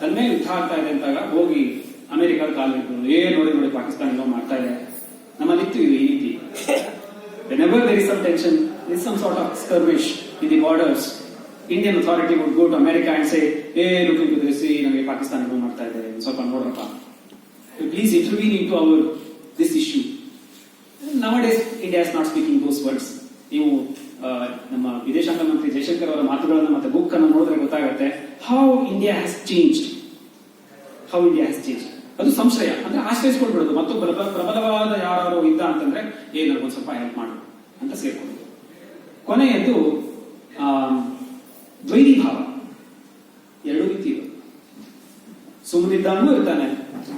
ತನ್ನೇ ಯುದ್ಧ ಆಗ್ತಾ ಇದೆ ಅಂತಾಗ ಹೋಗಿ ಅಮೆರಿಕದ ಕಾಲಿಟ್ಟು ಏ ನೋಡಿ ನೋಡಿ ಪಾಕಿಸ್ತಾನ ಮಾಡ್ತಾ ಇದೆ. ನಮ್ಮಲ್ಲಿತ್ತು ಈ ರೀತಿ. Whenever there is some tension, there is some sort of skirmish in the borders, Indian authority would go to America and say, hey, look into this, ನಮಗೆ ಪಾಕಿಸ್ತಾನ ಏನೋ ಮಾಡ್ತಾ ಇದೆ ಸ್ವಲ್ಪ ನೋಡ್ರಪ್ಪ please intervene in to our this issue nowadays India is not speaking those words ನೀವು ನಮ್ಮ ವಿದೇಶಾಂಗ ಮಂತ್ರಿ ಜಯಶಂಕರ್ ಅವರ ಮಾತುಗಳನ್ನು ಮತ್ತೆ ಬುಕ್ ಅನ್ನು ನೋಡಿದ್ರೆ ಗೊತ್ತಾಗುತ್ತೆ. How India has change how India has change ಅದು ಸಂಶಯ. ಅಂದ್ರೆ ಆಶ್ರಯಿಸ್ಕೊಂಡ್ಬಿಡೋದು. ಮತ್ತು ಪ್ರಬಲ- ಪ್ರಬಲವಾದ ಯಾರು ಇದ್ದ ಅಂತಂದ್ರೆ ಏ ನನಗೊಂದು ಸ್ವಲ್ಪ ಹೆಲ್ಪ್ ಮಾಡು. ಅಂತ ಸೇರ್ಕೊಂಡು ಕೊನೆಯದ್ದು ದ್ವೈತಿ ಭಾವ ಎರಡೂ ರೀತಿ ಸುಮ್ಮನಿದ್ದಾಗೂ ಇರ್ತಾನೆ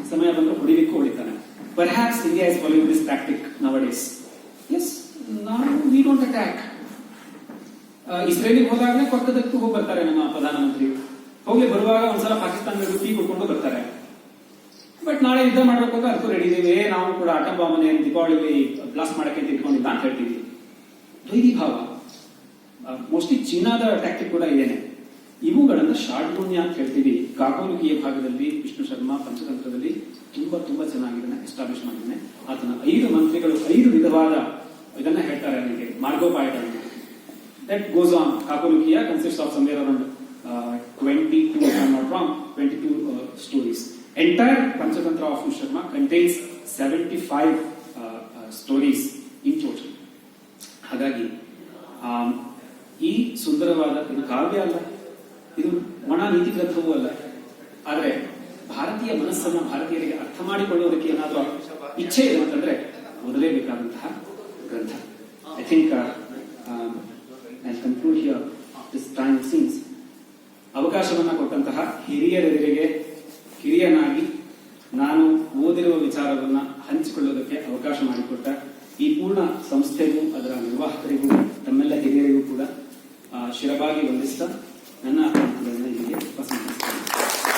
ಸಮಯ ಬಂದ್ರೆ ಹೊಡಿಲಿಕ್ಕೂ ಹೊಡಿತಾನೆ. Perhaps India is following this tactic nowadays days as we don't attack ಇಸ್ರೇಲಿಗೆ ಹೋದಾಗಲೇ ಪಕ್ಕದಕ್ಕೂ ಹೋಗಿ ಬರ್ತಾರೆ ನಮ್ಮ ಪ್ರಧಾನಮಂತ್ರಿ ಹೋಗ್ಲಿ ಬರುವಾಗ ಒಂದ್ಸಲ ಪಾಕಿಸ್ತಾನದ ಟೀ ಕೊಡ್ಕೊಂಡು ಬರ್ತಾರೆ. ಬಟ್ ನಾಳೆ ಯುದ್ಧ ಮಾಡಬೇಕು ಅದಕ್ಕೂ ರೆಡಿ ಇದೀವಿ. ಏ, ನಾವು ಕೂಡ ಆಟಂಬಾಮನೆ ದೀಪಾವಳಿ ಬ್ಲಾಸ್ಟ್ ಮಾಡಕ್ಕೆ ಅಂತ ಅಂತ ಹೇಳ್ತೀವಿ ದ್ವೈತಿ ಭಾವ ಮೋಸ್ಟ್ಲಿ ಚೀನಾದ ಟ್ಯಾಕ್ಟಿಕ್ ಕೂಡ ಇದೇನೆ. ಇವುಗಳನ್ನು ಶಾಡ್ಗುಣ್ಯ ಅಂತ ಹೇಳ್ತೀವಿ. ಕಾಕೋಲುಕಿಯ ಭಾಗದಲ್ಲಿ, ವಿಷ್ಣು ಶರ್ಮಾ ಪಂಚತಂತ್ರದಲ್ಲಿ ತುಂಬಾ ತುಂಬಾ ಚೆನ್ನಾಗಿ ಇದನ್ನ ಎಸ್ಟಾಬ್ಲಿಷ್ ಮಾಡಿದ್ದಾನೆ. ಆತನ ಐದು ಮಂತ್ರಿಗಳು, ಐದು ವಿಧವಾದ ಇದನ್ನ ಹೇಳ್ತಾರೆ ನನಗೆ ಮಾರ್ಗೋಪಾಯಗಳನ್ನು that goes on Kakolukiya consist of somewhere around twenty two not wrong twenty two stories entire Panchatantra of Vishnu Sharma contains seventy five stories in total ಹಾಗಾಗಿ ಆ ಈ ಸುಂದರವಾದ, ಇದು ಕಾವ್ಯ ಅಲ್ಲ, ಇದು ಒಣ ನೀತಿ ಗ್ರಂಥವೂ ಅಲ್ಲ. ಆದ್ರೆ, ಭಾರತೀಯ ಮನಸ್ಸನ್ನ ಭಾರತೀಯರಿಗೆ ಅರ್ಥ ಮಾಡಿಕೊಳ್ಳುವುದಕ್ಕೆ ಏನಾದರೂ ಇಚ್ಛೆ ಇದೆ ಅಂತಂದ್ರೆ ಓದಲೇಬೇಕಾದಂತಹ ಗ್ರಂಥ. I think conclude here this time scenes ಅವಕಾಶವನ್ನ ಕೊಟ್ಟಂತಹ ಹಿರಿಯರೆದುರಿಗೆ ಹಿರಿಯನಾಗಿ ನಾನು ಓದಿರುವ ವಿಚಾರವನ್ನ ಹಂಚಿಕೊಳ್ಳೋದಕ್ಕೆ ಅವಕಾಶ ಮಾಡಿಕೊಟ್ಟ ಈ ಪೂರ್ಣ ಸಂಸ್ಥೆಗೂ ಅದರ ನಿರ್ವಾಹಕರಿಗೂ ತಮ್ಮೆಲ್ಲ ಹಿರಿಯರಿಗೂ ಕೂಡ ಆ, ಶಿರವಾಗಿ ವಂದಿಸ್ತಾ ನನ್ನ ಇಲ್ಲಿಗೆ ಉಪಸಂಹರಿಸ್ತೇನೆ.